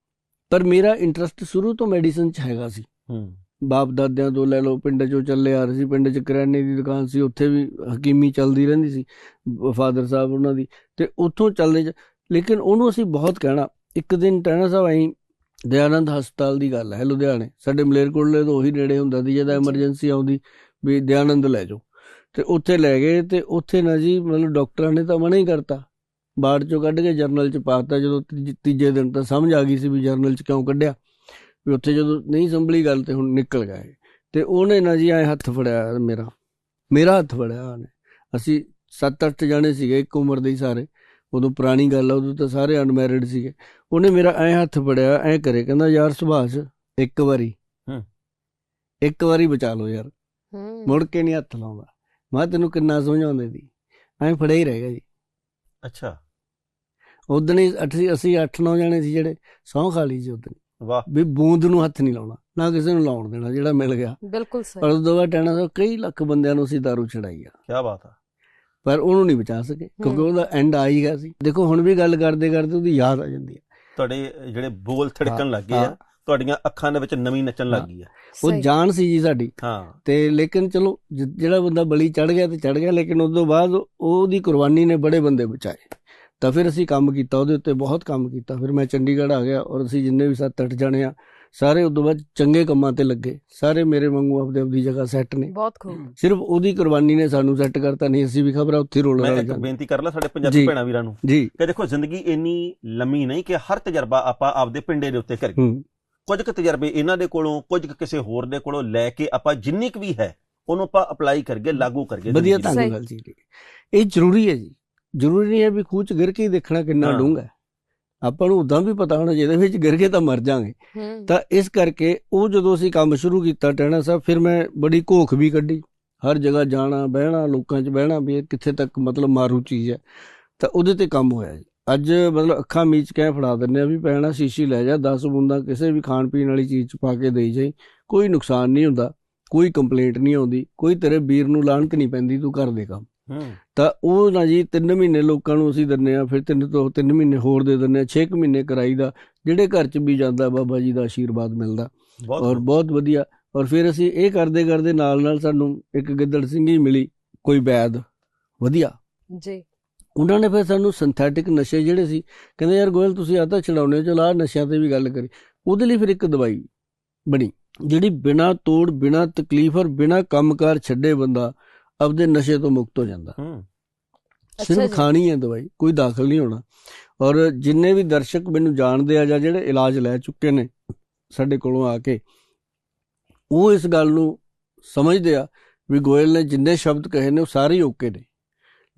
ਪਰ ਮੇਰਾ ਇੰਟਰਸਟ ਸ਼ੁਰੂ ਤੋਂ ਮੈਡੀਸਨ 'ਚ ਹੈਗਾ ਸੀ। ਹੂੰ। ਬਾਪ ਦਾਦਿਆਂ ਤੋਂ ਲੈ ਲਓ ਪਿੰਡ 'ਚੋਂ ਚੱਲੇ ਆ ਰਹੇ ਸੀ ਪਿੰਡ 'ਚ ਕਰਿਆਨੇ ਦੀ ਦੁਕਾਨ ਸੀ ਉੱਥੇ ਵੀ ਹਕੀਮੀ ਚੱਲਦੀ ਰਹਿੰਦੀ ਸੀ ਫਾਦਰ ਸਾਹਿਬ ਉਹਨਾਂ ਦੀ ਤੇ ਉੱਥੋਂ ਚੱਲਦੇ ਲੇਕਿਨ ਉਹਨੂੰ ਅਸੀਂ ਬਹੁਤ ਕਹਿਣਾ ਇੱਕ ਦਿਨ ਟੈਣਾ ਸਾਹਿਬ ਆਈ ਦਿਆਨੰਦ ਹਸਪਤਾਲ ਦੀ ਗੱਲ ਹੈ ਲੁਧਿਆਣੇ। ਸਾਡੇ ਮਲੇਰਕੋਟਲੇ ਤੋਂ ਉਹੀ ਨੇੜੇ ਹੁੰਦਾ ਸੀ ਜਦੋਂ। ਐਮਰਜੈਂਸੀ ਆਉਂਦੀ ਵੀ ਦਿਆਨੰਦ ਲੈ ਜਾਓ। ਤੇ ਉੱਥੇ ਲੈ ਗਏ ਤੇ ਉੱਥੇ ਨਾ ਜੀ ਮਤਲਬ ਡਾਕਟਰਾਂ ਨੇ ਤਾਂ ਮਨਾ ਹੀ ਕਰਤਾ। ਬਾੜ ਚੋਂ ਕੱਢ ਕੇ ਜਰਨਲ ਚ ਪਾਤਾ ਜਦੋਂ ਤੀਜ- ਦਿਨ ਤਾਂ ਸਮਝ ਆ ਗਈ ਸੀ ਵੀ ਜਰਨਲ ਚ ਕਿਉਂ ਕੱਢਿਆ। ਵੀ ਉੱਥੇ ਜਦੋਂ ਨਹੀਂ ਸੰਭਲੀ ਗੱਲ ਤੇ ਹੁਣ ਨਿਕਲ ਗਏ। ਤੇ ਉਹਨੇ ਨਾ ਜੀ ਐ ਹੱਥ ਫੜਿਆ ਮੇਰਾ। ਮੇਰਾ ਹੱਥ ਫੜਿਆ ਉਹਨੇ। ਅਸੀਂ 7-8 ਜਾਣੇ ਸੀਗੇ ਇੱਕ ਉਮਰ ਦੇ ਸਾਰੇ। ਉਦੋਂ ਪੁਰਾਣੀ ਗੱਲ ਆ ਉਦੋਂ ਤਾਂ ਸਾਰੇ ਅਨਮੈਰਿਡ ਸੀਗੇ। ਉਹਨੇ ਮੇਰਾ ਐ ਹੱਥ ਫੜਿਆ ਐ ਕਰੇ ਕਹਿੰਦਾ ਯਾਰ ਸੁਭਾਸ਼ ਇੱਕ ਵਾਰੀ। ਹੂੰ। ਇੱਕ ਵਾਰੀ ਬਚਾ ਲਓ ਯਾਰ। ਹੂੰ। ਮੁੜ ਕੇ ਨਹੀਂ ਹੱਥ ਲਾਉਂਦਾ। ਮੈਂ ਤੈਨੂੰ ਕਿੰਨਾ ਸਮਝਾਉਂਦੇ ਸੀ? ਐਂ ਫੜਿਆ ਹੀ ਰਹਿ ਗਿਆ ਜੀ। ਅੱਛਾ। ਉਦੋਂ ਹੀ ਅਸੀਂ ਅਸੀਂ 8-9 ਜਾਣੇ ਸੀ ਜਿਹੜੇ ਸਹੁੰ ਖਾ ਲਈ ਸੀ ਉਦੋਂ ਵਾਹ। ਵੀ ਬੂੰਦ ਨੂੰ ਹੱਥ ਨਹੀਂ ਲਾਉਣਾ ਨਾ ਕਿਸੇ ਨੂੰ ਲਾਉਣ ਦੇਣਾ ਜਿਹੜਾ ਮਿਲ ਗਿਆ। ਬਿਲਕੁਲ ਪਰ ਸਹੀ ਉਦੋਂ ਬਾਅਦ ਟੈਣਾ ਸਾਹਿਬ ਕਈ ਲੱਖ ਬੰਦਿਆਂ ਨੂੰ ਅਸੀਂ ਦਾਰੂ ਛੜਾਈ ਆ। ਕੀ ਬਾਤ ਆ। ਪਰ ਉਹਨੂੰ ਨਹੀਂ ਬਚਾ ਸਕੇ ਕਿਉਂਕਿ। ਉਹਦਾ ਐਂਡ ਆ ਹੀ ਗਿਆ ਸੀ। ਦੇਖੋ ਹੁਣ ਵੀ ਗੱਲ ਕਰਦੇ ਕਰਦੇ ਉਹਦੀ ਯਾਦ ਆ ਜਾਂਦੀ ਹੈ। ਤੁਹਾਡੇ ਜਿਹੜੇ ਬੋਲ ਥੜਕਣ ਲੱਗ ਗਏ ਆ। ਤੁਹਾਡੀਆਂ ਅੱਖਾਂ ਦੇ ਵਿੱਚ ਨਵੀਂ ਨੱਚਣ ਲੱਗ ਗਈ ਆ। ਉਹ। ਜਾਨ ਸੀ ਜੀ ਸਾਡੀ। ਹਾਂ। ਤੇ ਲੇਕਿਨ ਚਲੋ ਜਿਹੜਾ ਬੰਦਾ ਬਲੀ ਚੜ ਗਿਆ ਤੇ ਚੜ ਗਿਆ ਲੇਕਿਨ ਉਸ ਤੋਂ ਬਾਅਦ ਉਹਦੀ ਕੁਰਬਾਨੀ ਨੇ ਬੜੇ ਬੰਦੇ ਬਚਾਏ। ਤਾਂ ਫਿਰ ਅਸੀਂ ਕੰਮ ਕੀਤਾ ਉਹਦੇ ਉੱਤੇ ਬਹੁਤ ਕੰਮ ਕੀਤਾ। ਫਿਰ ਮੈਂ ਚੰਡੀਗੜ੍ਹ ਆ ਗਿਆ ਔਰ ਅਸੀਂ ਜਿੰਨੇ ਵੀ ਸੱਤ ਅੱਠ ਜਣੇ ਆ ਸਾਰੇ ਤੋਂ ਬਾਅਦ ਚੰਗੇ ਕੰਮਾਂ ਤੇ ਲੱਗੇ। ਸਾਰੇ ਮੇਰੇ ਵਾਂਗੂ ਆਪਦੇ ਆਪਦੀ ਜਗ੍ਹਾ ਸੈੱਟ ਨੇ। ਬਹੁਤ ਖੂਬ। ਸਿਰਫ ਉਹਦੀ ਕੁਰਬਾਨੀ ਨੇ ਸਾਨੂੰ ਸੈੱਟ ਕਰਤਾ ਨਹੀਂ ਅਸੀਂ ਵੀ ਖਬਰ ਉੱਥੇ ਰੋਲ ਮੈਂ ਰਲ ਇੱਕ ਜਾਂਦੇ ਬੇਨਤੀ ਕਰ ਲਾਂ ਸਾਡੇ ਪੰਜਾਬੀ। ਭੈਣਾਂ ਵੀਰਾਂ ਨੂੰ। ਜੀ। ਕਿ ਦੇਖੋ ਜ਼ਿੰਦਗੀ ਇੰਨੀ ਲੰਮੀ ਨਹੀਂ ਕਿ ਹਰ ਤਜਰਬਾ ਆਪਾਂ ਆਪਦੇ ਪਿੰਡੇ ਦੇ ਉੱਤੇ ਕਰੀਏ। ਹੂੰ। ਕੁਝ ਕੁ ਤਜਰਬੇ ਇਹਨਾਂ ਦੇ ਕੋਲੋਂ ਕੁਝ ਕੁ ਕਿਸੇ ਹੋਰ ਦੇ ਕੋਲੋਂ ਲੈ ਕੇ ਆਪਾਂ ਜਿੰਨੀ ਕੁ ਵੀ ਹੈ ਉਹਨੂੰ ਆਪਾਂ ਅਪਲਾਈ ਕਰੀਏ ਲਾਗੂ ਕਰੀਏ ਵਧੀਆ। ਨਾਲ ਜੀ। ਇਹ ਜ਼ਰੂਰੀ ਹੈ ਜੀ। ਜ਼ਰੂਰੀ ਨਹੀਂ ਹੈ ਵੀ ਖੂਹ ਚ ਗਿਰ ਕੇ ਹੀ ਦੇਖਣਾ ਕਿੰਨਾ ਹਾਂ। ਆਪਾਂ ਨੂੰ ਉਦਾਂ ਵੀ ਪਤਾ ਹੋਣਾ ਜਿਹਦੇ ਵਿੱਚ ਗਿਰ ਕੇ ਤਾਂ ਮਰ ਜਾਾਂਗੇ। ਤਾਂ ਇਸ ਕਰਕੇ ਉਹ ਜਦੋਂ ਅਸੀਂ ਕੰਮ ਸ਼ੁਰੂ ਕੀਤਾ ਟਹਿਣਾ ਸਾਹਿਬ ਫਿਰ ਮੈਂ ਬੜੀ ਘੋਖ ਵੀ ਕੱਢੀ। ਹਰ ਜਗ੍ਹਾ ਜਾਣਾ ਬਹਿਣਾ ਲੋਕਾਂ 'ਚ ਬਹਿਣਾ ਵੀ ਇਹ ਕਿੱਥੇ ਤੱਕ ਮਤਲਬ ਮਾਰੂ ਚੀਜ਼ ਹੈ। ਤਾਂ ਉਹਦੇ ਤੇ ਕੰਮ ਹੋਇਆ ਜੀ। ਅੱਜ ਮਤਲਬ ਅੱਖਾਂ ਮੀਚ ਕੇ ਫੜਾ ਦਿੰਦੇ ਆ ਵੀ ਪੈਣਾ ਸ਼ੀਸ਼ੀ ਲੈ ਜਾ 10 ਬੂੰਦਾਂ ਕਿਸੇ ਵੀ ਖਾਣ ਪੀਣ ਵਾਲੀ ਚੀਜ਼ 'ਚ ਪਾ ਕੇ ਦੇਈ ਜਾਈ। ਕੋਈ ਨੁਕਸਾਨ ਨਹੀਂ ਹੁੰਦਾ ਕੋਈ ਕੰਪਲੇਂਟ ਨਹੀਂ ਆਉਂਦੀ ਕੋਈ ਤੇਰੇ ਵੀਰ ਨੂੰ ਲਾਹਣਤ ਨਹੀਂ ਪੈਂਦੀ ਤੂੰ ਕਰ ਦੇ ਕੰਮ। ਤਾਂ ਉਹ ਨਾ ਜੀ 3 ਮਹੀਨੇ ਲੋਕਾਂ ਨੂੰ ਅਸੀਂ ਦਿੰਨੇ ਆ ਫਿਰ ਤਿੰਨ ਤੋਂ 3 ਮਹੀਨੇ ਹੋਰ ਦੇ ਦਿੰਨੇ ਆ 6 ਮਹੀਨੇ ਕਰਾਈ ਦਾ ਜਿਹੜੇ ਘਰ 'ਚ ਵੀ ਜਾਂਦਾ ਬਾਬਾ ਜੀ ਦਾ ਆਸ਼ੀਰਵਾਦ ਮਿਲਦਾ। ਬਹੁਤ ਔਰ ਬਹੁਤ। ਵਧੀਆ। ਔਰ ਫਿਰ ਅਸੀਂ ਇਹ ਕਰਦੇ ਕਰਦੇ ਨਾਲ ਨਾਲ ਸਾਨੂੰ ਇੱਕ ਗਿੱਦੜ ਸਿੰਘੀ ਮਿਲੀ ਕੋਈ ਵੈਦ। ਵਧੀਆ। ਜੀ। ਉਹਨਾਂ ਨੇ ਫਿਰ ਸਾਨੂੰ ਸਿੰਥੈਟਿਕ ਨਸ਼ੇ ਜਿਹੜੇ ਸੀ ਕਹਿੰਦੇ ਯਾਰ ਗੋਇਲ ਤੁਸੀਂ ਆ ਤਾਂ ਛਡਾਉਣੇ ਹੋ ਚਲ ਆਹ ਨਸ਼ਿਆਂ ਤੇ ਵੀ ਗੱਲ ਕਰੀ। ਉਹਦੇ ਲਈ ਫਿਰ ਇੱਕ ਦਵਾਈ ਬਣੀ ਜਿਹੜੀ ਬਿਨਾ ਤੋੜ ਬਿਨਾ ਤਕਲੀਫ ਔਰ ਬਿਨਾ ਕੰਮਕਾਰ ਛੱਡੇ ਬੰਦਾ ਆਪਦੇ ਨਸ਼ੇ ਤੋਂ ਮੁਕਤ ਹੋ ਜਾਂਦਾ। ਸਿਰਫ। ਖਾਣੀ ਹੈ ਦਵਾਈ ਕੋਈ ਦਾਖਲ ਨਹੀਂ ਹੋਣਾ। ਔਰ ਜਿੰਨੇ ਵੀ ਦਰਸ਼ਕ ਮੈਨੂੰ ਜਾਣਦੇ ਆ ਜਾਂ ਜਿਹੜੇ ਇਲਾਜ ਲੈ ਚੁੱਕੇ ਨੇ ਸਾਡੇ ਕੋਲੋਂ ਆ ਕੇ ਉਹ ਇਸ ਗੱਲ ਨੂੰ ਸਮਝਦੇ ਆ ਵੀ ਗੋਇਲ ਨੇ ਜਿੰਨੇ ਸ਼ਬਦ ਕਹੇ ਨੇ ਉਹ ਸਾਰੇ ਹੀ ਓਕੇ ਨੇ।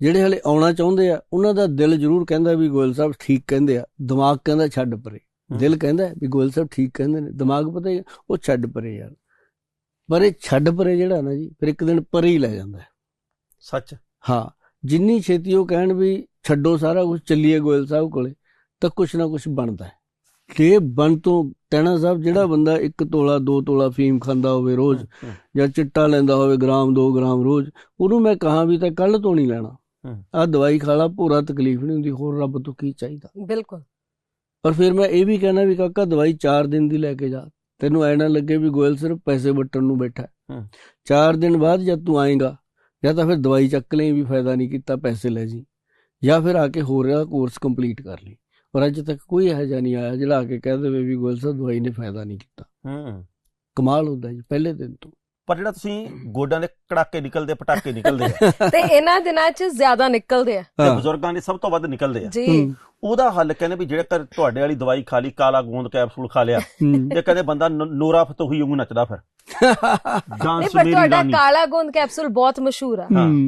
ਜਿਹੜੇ ਹਲੇ ਆਉਣਾ ਚਾਹੁੰਦੇ ਆ ਉਹਨਾਂ ਦਾ ਦਿਲ ਜ਼ਰੂਰ ਕਹਿੰਦਾ ਵੀ ਗੋਇਲ ਸਾਹਿਬ ਠੀਕ ਕਹਿੰਦੇ ਆ। ਦਿਮਾਗ ਕਹਿੰਦਾ ਛੱਡ ਪਰੇ। ਦਿਲ ਕਹਿੰਦਾ ਵੀ ਗੋਇਲ ਸਾਹਿਬ ਠੀਕ ਕਹਿੰਦੇ ਨੇ। ਦਿਮਾਗ ਪਤਾ ਹੀ ਉਹ ਛੱਡ ਪਰੇ ਯਾਰ। ਪਰ ਇਹ ਛੱਡ ਪਰੇ ਜਿਹੜਾ ਨਾ ਜੀ ਫਿਰ ਇੱਕ ਦਿਨ ਪਰੇ ਹੀ ਲੈ ਜਾਂਦਾ ਹੈ। ਸੱਚ। ਹਾਂ ਜਿੰਨੀ ਛੇਤੀ ਉਹ ਕਹਿਣ ਵੀ ਛੱਡੋ ਸਾਰਾ ਕੁਝ ਚੱਲੀਏ ਗੋਇਲ ਸਾਹਿਬ ਕੋਲੇ ਤਾਂ ਕੁਛ ਨਾ ਕੁਛ ਬਣਦਾ ਹੈ। ਕਿ ਬਣ ਤੋਂ ਟੈਣਾ ਸਾਹਿਬ ਜਿਹੜਾ ਬੰਦਾ ਇੱਕ ਤੋਲਾ ਦੋ ਤੋਲਾ ਫੀਮ ਖਾਂਦਾ ਹੋਵੇ ਰੋਜ਼ ਜਾਂ ਚਿੱਟਾ ਲੈਂਦਾ ਹੋਵੇ ਗ੍ਰਾਮ 2 ਗ੍ਰਾਮ ਰੋਜ਼ ਉਹਨੂੰ ਮੈਂ ਕਹਾਂ ਵੀ ਤਾਂ ਕੱਲ ਤੋਂ ਨਹੀਂ ਲੈਣਾ। ਆਹ ਦਵਾਈ ਖਾ ਲਾ ਪੂਰਾ ਤਕਲੀਫ ਨਹੀਂ ਹੁੰਦੀ ਹੋਰ ਰੱਬ ਤੋਂ ਕੀ ਚਾਹੀਦਾ? ਬਿਲਕੁਲ। ਪਰ ਫਿਰ ਮੈਂ ਇਹ ਵੀ ਕਹਿਣਾ ਵੀ ਕਾਕਾ ਦਵਾਈ 4 ਦਿਨ ਦੀ ਲੈ ਕੇ ਜਾ। ਤੈਨੂੰ ਐ ਨਾ ਲੱਗੇ ਵੀ ਗੋਇਲ ਸਿਰਫ ਪੈਸੇ ਵੱਟਣ ਨੂੰ ਬੈਠਾ ਹੈ। ਹੂੰ। 4 ਦਿਨ ਬਾਅਦ ਜਦ ਤੂੰ ਆਏਗਾ ਜਾਂ ਤਾਂ ਫਿਰ ਦਵਾਈ ਚੱਕ ਲਈ ਵੀ ਫਾਇਦਾ ਨਹੀਂ ਕੀਤਾ ਪੈਸੇ ਲੈ ਜੀ ਜਾਂ ਫਿਰ ਆ ਕੇ ਹੋਰ ਦਾ ਕੋਰਸ ਕੰਪਲੀਟ ਕਰ ਲਈ। ਔਰ ਅੱਜ ਤੱਕ ਕੋਈ ਇਹੋ ਜਿਹਾ ਨਹੀਂ ਆਇਆ ਜਿਹੜਾ ਆ ਕੇ ਕਹਿ ਦੇਵੇ ਵੀ ਗੋਇਲ ਸਾਹਿਬ ਦਵਾਈ ਨੇ ਫਾਇਦਾ ਨਹੀਂ ਕੀਤਾ। ਹੂੰ। ਕਮਾਲ ਹੁੰਦਾ ਜੀ ਪਹਿਲੇ ਦਿਨ ਤੋਂ। ਪਰ ਜਿਹੜਾ ਤੁਸੀਂ ਗੋਡਾਂ ਦੇ ਕੜਾਕੇ ਨਿਕਲਦੇ ਪਟਾਕੇ ਨਿਕਲਦੇ ਆ। ਤੇ ਇਹਨਾਂ ਦਿਨਾਂ 'ਚ ਜ਼ਿਆਦਾ ਨਿਕਲਦੇ ਆ। ਤੇ ਬਜ਼ੁਰਗਾਂ ਦੇ ਸਭ ਤੋਂ ਵੱਧ ਨਿਕਲਦੇ ਆ। ਜੀ। ਉਹਦਾ ਹੱਲ ਕਹਿੰਦੇ ਵੀ ਜਿਹੜੇ ਕਰ ਤੁਹਾਡੇ ਵਾਲੀ ਦਵਾਈ ਖਾ ਲਈ ਕਾਲਾ ਗੋਂਦ ਕੈਪਸੂਲ ਖਾ ਲਿਆ। ਤੇ ਕਹਿੰਦੇ ਬੰਦਾ ਨੂਰਾ ਫਤੋਹੀ ਵਾਂਗੂ ਨੱਚਦਾ ਫਿਰ। ਨਹੀਂ ਡਾਂਸ ਪਰ ਮੇਰੀ ਤੁਹਾਡਾ ਕਾਲਾ ਗੁੰਦ ਕੈਪਸੂਲ ਬਹੁਤ ਮਸ਼ਹੂਰ ਆ।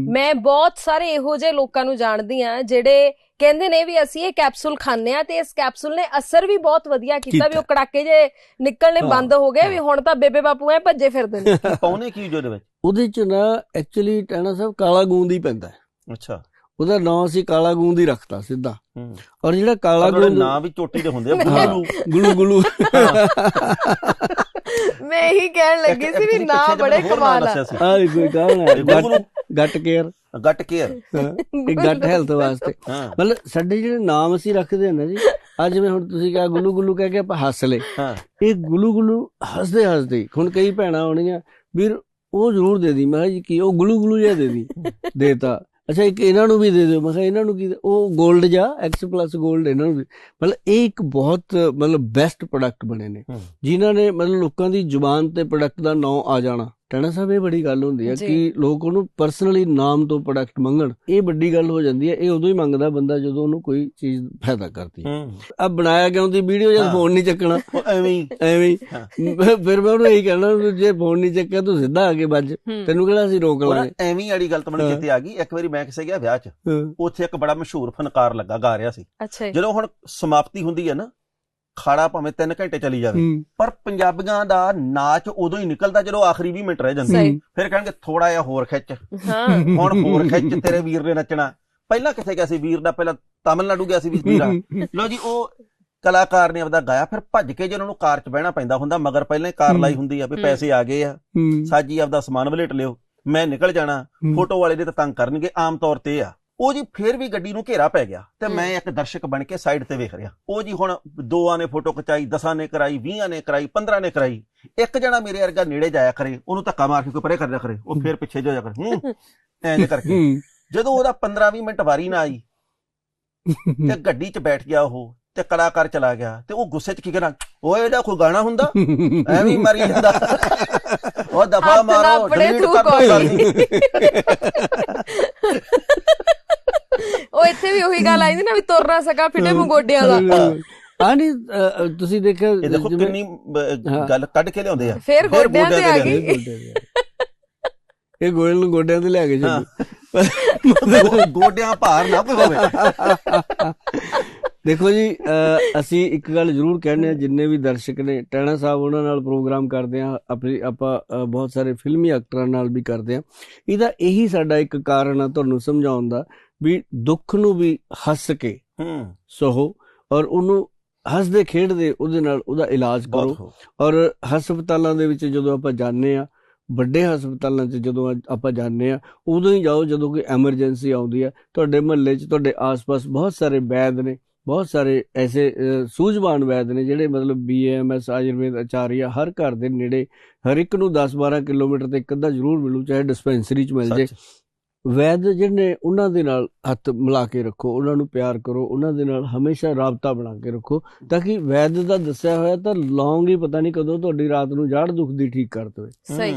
ਮੈਂ ਬਹੁਤ ਸਾਰੇ ਇਹੋ ਜਿਹੇ ਲੋਕਾਂ ਨੂੰ ਜਾਣਦੀ ਆ ਜਿਹੜੇ ਕਹਿੰਦੇ ਨੇ ਵੀ ਅਸੀਂ ਇਹ ਕੈਪਸੂਲ ਖਾਂਦੇ ਆ ਤੇ ਇਸ ਕੈਪਸੂਲ ਨੇ ਅਸਰ ਵੀ ਬਹੁਤ ਵਧੀਆ ਕੀਤਾ ਵੀ ਉਹ ਕੜਾਕੇ ਜੇ ਨਿਕਲਣੇ ਹਾਂ, ਬੰਦ ਹੋ ਗਏ ਵੀ ਹੁਣ ਤਾਂ ਬੇਬੇ ਬਾਪੂ ਐ ਭੱਜੇ ਫਿਰਦੇ ਨੇ। ਪਾਉਨੇ ਕੀ ਜੋ ਦੇ ਵਿੱਚ? ਉਹਦੇ ਚ ਨਾ ਐਕਚੁਅਲੀ ਟੈਣਾ ਸਾਹਿਬ ਕਾਲਾ ਗੂੰਦ ਹੀ ਪੈਂਦਾ ਹੈ। ਅੱਛਾ। ਉਹਦਾ ਨਾਂ ਅਸੀਂ ਕਾਲਾ ਗੂੰਦ ਹੀ ਰੱਖਤਾ ਸਿੱਧਾ। ਹੂੰ। ਔਰ ਜਿਹੜਾ ਕਾਲਾ ਗੂੰਦ ਨਾਂ ਵੀ ਚੋਟੀ ਦੇ ਹੁੰਦੇ ਆ ਹਾਂ, ਬੁੱਲੂ ਗੁਲੂ ਗੁਲੂ। ਮੈਂ ਇਹੀ ਕਹਿਣ ਲੱਗੀ ਸੀ ਵੀ ਨਾ ਬੜੇ ਕਮਾਲ ਆ। ਆ ਕੋਈ ਹੈ? ਗੁਲੂ। Gut care. Gut care. Gut health ਵਾਸਤੇ। ਹਾਂ। ਮਤਲਬ ਸਾਡੇ ਜਿਹੜੇ ਨਾਮ ਅਸੀਂ ਰੱਖਦੇ ਹਾਂ ਨਾ ਜੀ ਅੱਜ ਜਿਵੇਂ ਹੁਣ ਤੁਸੀਂ ਕਿਹਾ ਗੁਲੂ ਗੁਲੂ ਕਹਿ ਕੇ ਆਪਾਂ ਹੱਸ ਲਏ। ਹਾਂ। ਇਹ ਗੁਲੂ ਗੁਲੂ ਹੱਸਦੇ ਹੱਸਦੇ ਹੀ। ਹੁਣ ਕਈ ਭੈਣਾਂ ਆਉਣੀਆਂ ਵੀਰ ਉਹ ਜ਼ਰੂਰ ਦੇ ਦੀ। ਮੈਂ ਕਿਹਾ ਜੀ ਕੀ ਉਹ ਗੁਲੂ ਗੁਲੂ ਜਿਹਾ ਦੇ ਦੀ ਦੇਤਾ। ਅੱਛਾ ਇੱਕ ਇਹਨਾਂ ਨੂੰ ਵੀ ਦੇ ਦਿਓ। ਮੈਂ ਕਿਹਾ ਇਹਨਾਂ ਨੂੰ ਕੀ ਉਹ 골ਡ ਜਾਂ ਐਕਸ ਪਲੱਸ 골ਡ ਇਹਨਾਂ ਨੂੰ ਮਤਲਬ ਇਹ ਇੱਕ ਬਹੁਤ ਮਤਲਬ ਬੈਸਟ ਪ੍ਰੋਡਕਟ ਬਣੇ ਨੇ। ਜਿਨ੍ਹਾਂ ਨੇ ਮਤਲਬ ਲੋਕਾਂ ਦੀ ਜ਼ੁਬਾਨ ਤੇ ਪ੍ਰੋਡਕਟ ਦਾ ਨਾਮ ਆ ਜਾਣਾ। ਟੈਣਾ ਸਾਹਿਬ ਇਹ ਬੜੀ ਗੱਲ ਹੁੰਦੀ ਹੈ ਜੀ। ਕਿ ਲੋਕ ਉਹਨੂੰ ਪਰਸਨਲੀ ਨਾਮ ਤੋਂ ਪ੍ਰੋਡਕਟ ਮੰਗਣ ਇਹ ਵੱਡੀ ਗੱਲ ਹੋ ਜਾਂਦੀ ਹੈ ਇਹ ਉਦੋਂ ਹੀ ਮੰਗਦਾ ਬੰਦਾ ਜਦੋਂ ਉਹਨੂੰ ਕੋਈ ਚੀਜ਼ ਫਾਇਦਾ ਕਰਦੀ ਆ ਬਣਾਇਆ ਕਿਉਂ ਦੀ ਵੀਡੀਓ ਹਾਂ। ਫੋਨ ਨਹੀਂ ਚੱਕਣਾ ਐਵੇਂ ਹੀ ਐਵੇਂ ਫਿਰ ਮੈਂ ਉਹਨੂੰ ਇਹੀ ਕਹਿਣਾ ਜੇ ਫੋਨ ਨਹੀਂ ਚੱਕਿਆ ਤੂੰ ਸਿੱਧਾ ਆ ਕੇ ਵੱਜ। ਤੈਨੂੰ ਕਿਹੜਾ ਅਸੀਂ ਰੋਕ ਲਾਂਗੇ ਐਵੇਂ ਹੀ ਵਾਲੀ ਗੱਲ ਤਾਂ ਮੈਨੂੰ ਹਾਂ। ਕਿਤੇ ਆ ਗਈ ਇੱਕ ਵਾਰੀ ਮੈਂ ਕਿਸੇ ਗਿਆ ਵਿਆਹ 'ਚ। ਉੱਥੇ ਇੱਕ ਬੜਾ ਮਸ਼ਹੂਰ ਫਨਕਾਰ ਲੱਗਾ ਗਾ ਰਿਹਾ ਸੀ ਜੀ। ਜਦੋਂ ਹੁਣ ਸਮਾਪਤੀ ਹੁੰਦੀ ਹੈ ਨਾ ਖਾੜਾ ਭਾਵੇਂ 3 ਘੰਟੇ ਚਲੀ ਜਾਵੇ। ਪਰ ਪੰਜਾਬੀਆਂ ਦਾ ਨਾਚ ਉਦੋਂ ਹੀ ਨਿਕਲਦਾ ਜਦੋਂ ਆਖਰੀ 20 ਮਿੰਟ ਰਹਿ ਜਾਂਦੇ। ਫਿਰ ਕਹਿਣਗੇ ਥੋੜਾ ਜਿਹਾ ਹੋਰ ਖਿੱਚ ਹਾਂ ਹੁਣ ਹੋਰ ਖਿੱਚ ਤੇਰੇ ਵੀਰ ਨੇ ਨੱਚਣਾ ਪਹਿਲਾਂ ਕਿੱਥੇ ਗਿਆ ਸੀ ਵੀਰ ਦਾ ਪਹਿਲਾਂ ਤਾਮਿਲਨਾਡੂ ਗਿਆ ਸੀ ਵੀ ਵੀਰਾ ਲੋ ਜੀ ਉਹ ਕਲਾਕਾਰ ਨੇ ਆਪਦਾ ਗਾਇਆ ਫਿਰ ਭੱਜ ਕੇ ਜੇ ਉਹਨਾਂ ਨੂੰ ਕਾਰ 'ਚ ਬਹਿਣਾ ਪੈਂਦਾ ਹੁੰਦਾ ਮਗਰ ਪਹਿਲਾਂ ਹੀ ਕਾਰ। ਲਾਈ ਹੁੰਦੀ ਆ ਵੀ। ਪੈਸੇ ਆ ਗਏ ਆ। ਸਾਜੀ ਆਪਦਾ ਸਮਾਨ ਵਲੇਟ ਲਿਓ ਮੈਂ ਨਿਕਲ ਜਾਣਾ। ਫੋਟੋ ਵਾਲੇ ਦੇ ਤਾਂ ਤੰਗ ਕਰਨਗੇ ਆਮ ਤੌਰ ਤੇ ਆ ਉਹ ਜੀ ਫੇਰ ਵੀ ਗੱਡੀ ਨੂੰ ਘੇਰਾ ਪੈ ਗਿਆ ਤੇ। ਮੈਂ ਇੱਕ ਦਰਸ਼ਕ ਬਣ ਕੇ ਸਾਈਡ ਤੇ ਵੇਖ ਰਿਹਾ। ਉਹ ਜੀ ਹੁਣ ਦੋਆਂ ਨੇ ਫੋਟੋ ਖਿਚਾਈ ਦਸਾਂ ਨੇ ਕਰਾਈ 20 ਨੇ ਕਰਾਈ 15 ਨੇ ਕਰਾਈ। ਇੱਕ ਜਣਾ ਮੇਰੇ ਵਰਗਾ ਨੇੜੇ ਜਾਇਆ ਕਰੇ ਉਹਨੂੰ ਧੱਕਾ ਮਾਰ ਕੇ ਕੋਈ ਪਰੇ ਕਰ ਦਿਆ ਕਰੇ ਉਹ ਫੇਰ ਪਿੱਛੇ ਜੋ ਜਾ ਕਰੇ। ਹੂੰ ਐਂ ਕਰਕੇ। ਜਦੋਂ ਉਹਦਾ 15-20 ਮਿੰਟ ਵਾਰੀ ਨਾ ਆਈ ਤੇ ਗੱਡੀ 'ਚ ਬੈਠ ਗਿਆ ਉਹ ਤੇ ਕਲਾਕਾਰ ਚਲਾ ਗਿਆ ਤੇ ਉਹ ਗੁੱਸੇ 'ਚ ਕੀ ਕਰਾਂ ਓਏ ਇਹਦਾ ਕੋਈ ਗਾਣਾ ਹੁੰਦਾ? ਐਵੇਂ ਮਰੀ ਜਾਂਦਾ। ਉਹ ਦਫਾ ਮਾਰੋ ਆਪਣੇ ਡਿਲੀਟ ਕਰ ਦੀ। ਉਹ ਇੱਥੇ ਵੀ ਉਹੀ ਗੱਲ ਆਈ ਸੀ ਨਾ ਵੀ ਤੁਰ ਨਾ ਸਕਾ ਫਿੱਟੇ ਮਗੋਡਿਆਂ ਦਾ। ਆ ਨਹੀਂ ਤੁਸੀਂ ਦੇਖਿਆ ਇਹ ਦੇਖੋ ਕਿੰਨੀ ਹਾਂ। ਗੱਲ ਕੱਢ ਕੇ ਲਿਆਉਂਦੇ ਆ। ਫੇਰ ਗੋਡਿਆਂ ਤੇ ਗੋਡਿਆਂ ਆ ਗਈ। ਗੋਡਿਆਂ। ਇਹ ਗੋਇਲ ਨੂੰ ਗੋਡਿਆਂ ਤੇ ਲੈ ਕੇ ਹਾਂ। ਚੱਲੂ ਗੋ- ਗੋਡਿਆਂ ਭਾਰ ਨਾ ਕੋਈ ਹੋਵੇ ਦੇਖੋ ਜੀ ਅਸੀਂ ਇੱਕ ਗੱਲ ਜ਼ਰੂਰ ਕਹਿੰਦੇ ਆ ਜਿੰਨੇ ਵੀ ਦਰਸ਼ਕ ਨੇ ਟੈਣਾ ਸਾਹਿਬ ਉਹਨਾਂ ਨਾਲ ਪ੍ਰੋਗਰਾਮ ਕਰਦੇ ਆ ਆਪਣੀ ਆਪਾਂ ਬਹੁਤ ਸਾਰੇ ਫਿਲਮੀ ਐਕਟਰਾਂ ਨਾਲ ਵੀ ਕਰਦੇ ਆ ਇਹਦਾ ਇਹੀ ਸਾਡਾ ਇੱਕ ਕਾਰਨ ਆ ਤੁਹਾਨੂੰ ਸਮਝਾਉਣ ਦਾ ਵੀ ਦੁੱਖ ਨੂੰ ਵੀ ਹੱਸ ਕੇ ਹੂੰ। ਸਹੋ ਔਰ ਉਹਨੂੰ ਹੱਸਦੇ ਖੇਡਦੇ ਉਹਦੇ ਨਾਲ ਉਹਦਾ ਇਲਾਜ ਕਰੋ। ਔਰ ਹਸਪਤਾਲਾਂ ਦੇ ਵਿੱਚ ਜਦੋਂ ਆਪਾਂ ਜਾਂਦੇ ਆ ਵੱਡੇ ਹਸਪਤਾਲਾਂ 'ਚ ਜਦੋਂ ਆਪਾਂ ਜਾਂਦੇ ਆ ਉਦੋਂ ਹੀ ਜਾਓ ਜਦੋਂ ਕੋਈ ਐਮਰਜੈਂਸੀ ਆਉਂਦੀ ਆ ਤੁਹਾਡੇ ਮੁਹੱਲੇ 'ਚ ਤੁਹਾਡੇ ਆਸ-ਪਾਸ ਬਹੁਤ ਸਾਰੇ ਵੈਦ ਨੇ ਬਹੁਤ ਸਾਰੇ ਐਸੇ ਸੂਝਵਾਨ ਵੈਦ ਨੇ ਜਿਹੜੇ ਮਤਲਬ ਬੀਏਐਮਐਸ ਆਯੁਰਵੇਦ ਆਚਾਰੀਆ ਹਰ ਘਰ ਦੇ ਨੇੜੇ ਹਰ ਇੱਕ ਨੂੰ 10-12 ਕਿਲੋਮੀਟਰ ਤੇ ਇੱਕ ਅੱਧਾ ਜ਼ਰੂਰ ਮਿਲੂ ਚਾਹੇ ਡਿਸਪੈਂਸਰੀ 'ਚ ਮਿਲ ਜੇ। ਵੈਦ ਜਿਹੜੇ ਉਹਨਾਂ ਦੇ ਨਾਲ ਹੱਥ ਮਿਲਾ ਕੇ ਰੱਖੋ ਉਹਨਾਂ ਨੂੰ ਪਿਆਰ ਕਰੋ ਉਹਨਾਂ ਦੇ ਨਾਲ ਹਮੇਸ਼ਾ ਰਾਬਤਾ ਬਣਾ ਕੇ ਰੱਖੋ ਤਾਂ ਕਿ ਵੈਦ ਦਾ ਦੱਸਿਆ ਹੋਇਆ ਤਾਂ ਲੌਂਗ ਹੀ ਪਤਾ ਨਹੀਂ ਕਦੋਂ ਤੁਹਾਡੀ ਰਾਤ ਨੂੰ ਜਾੜ ਦੁਖਦੀ ਠੀਕ ਕਰ ਦੇਵੇ। ਸਹੀ।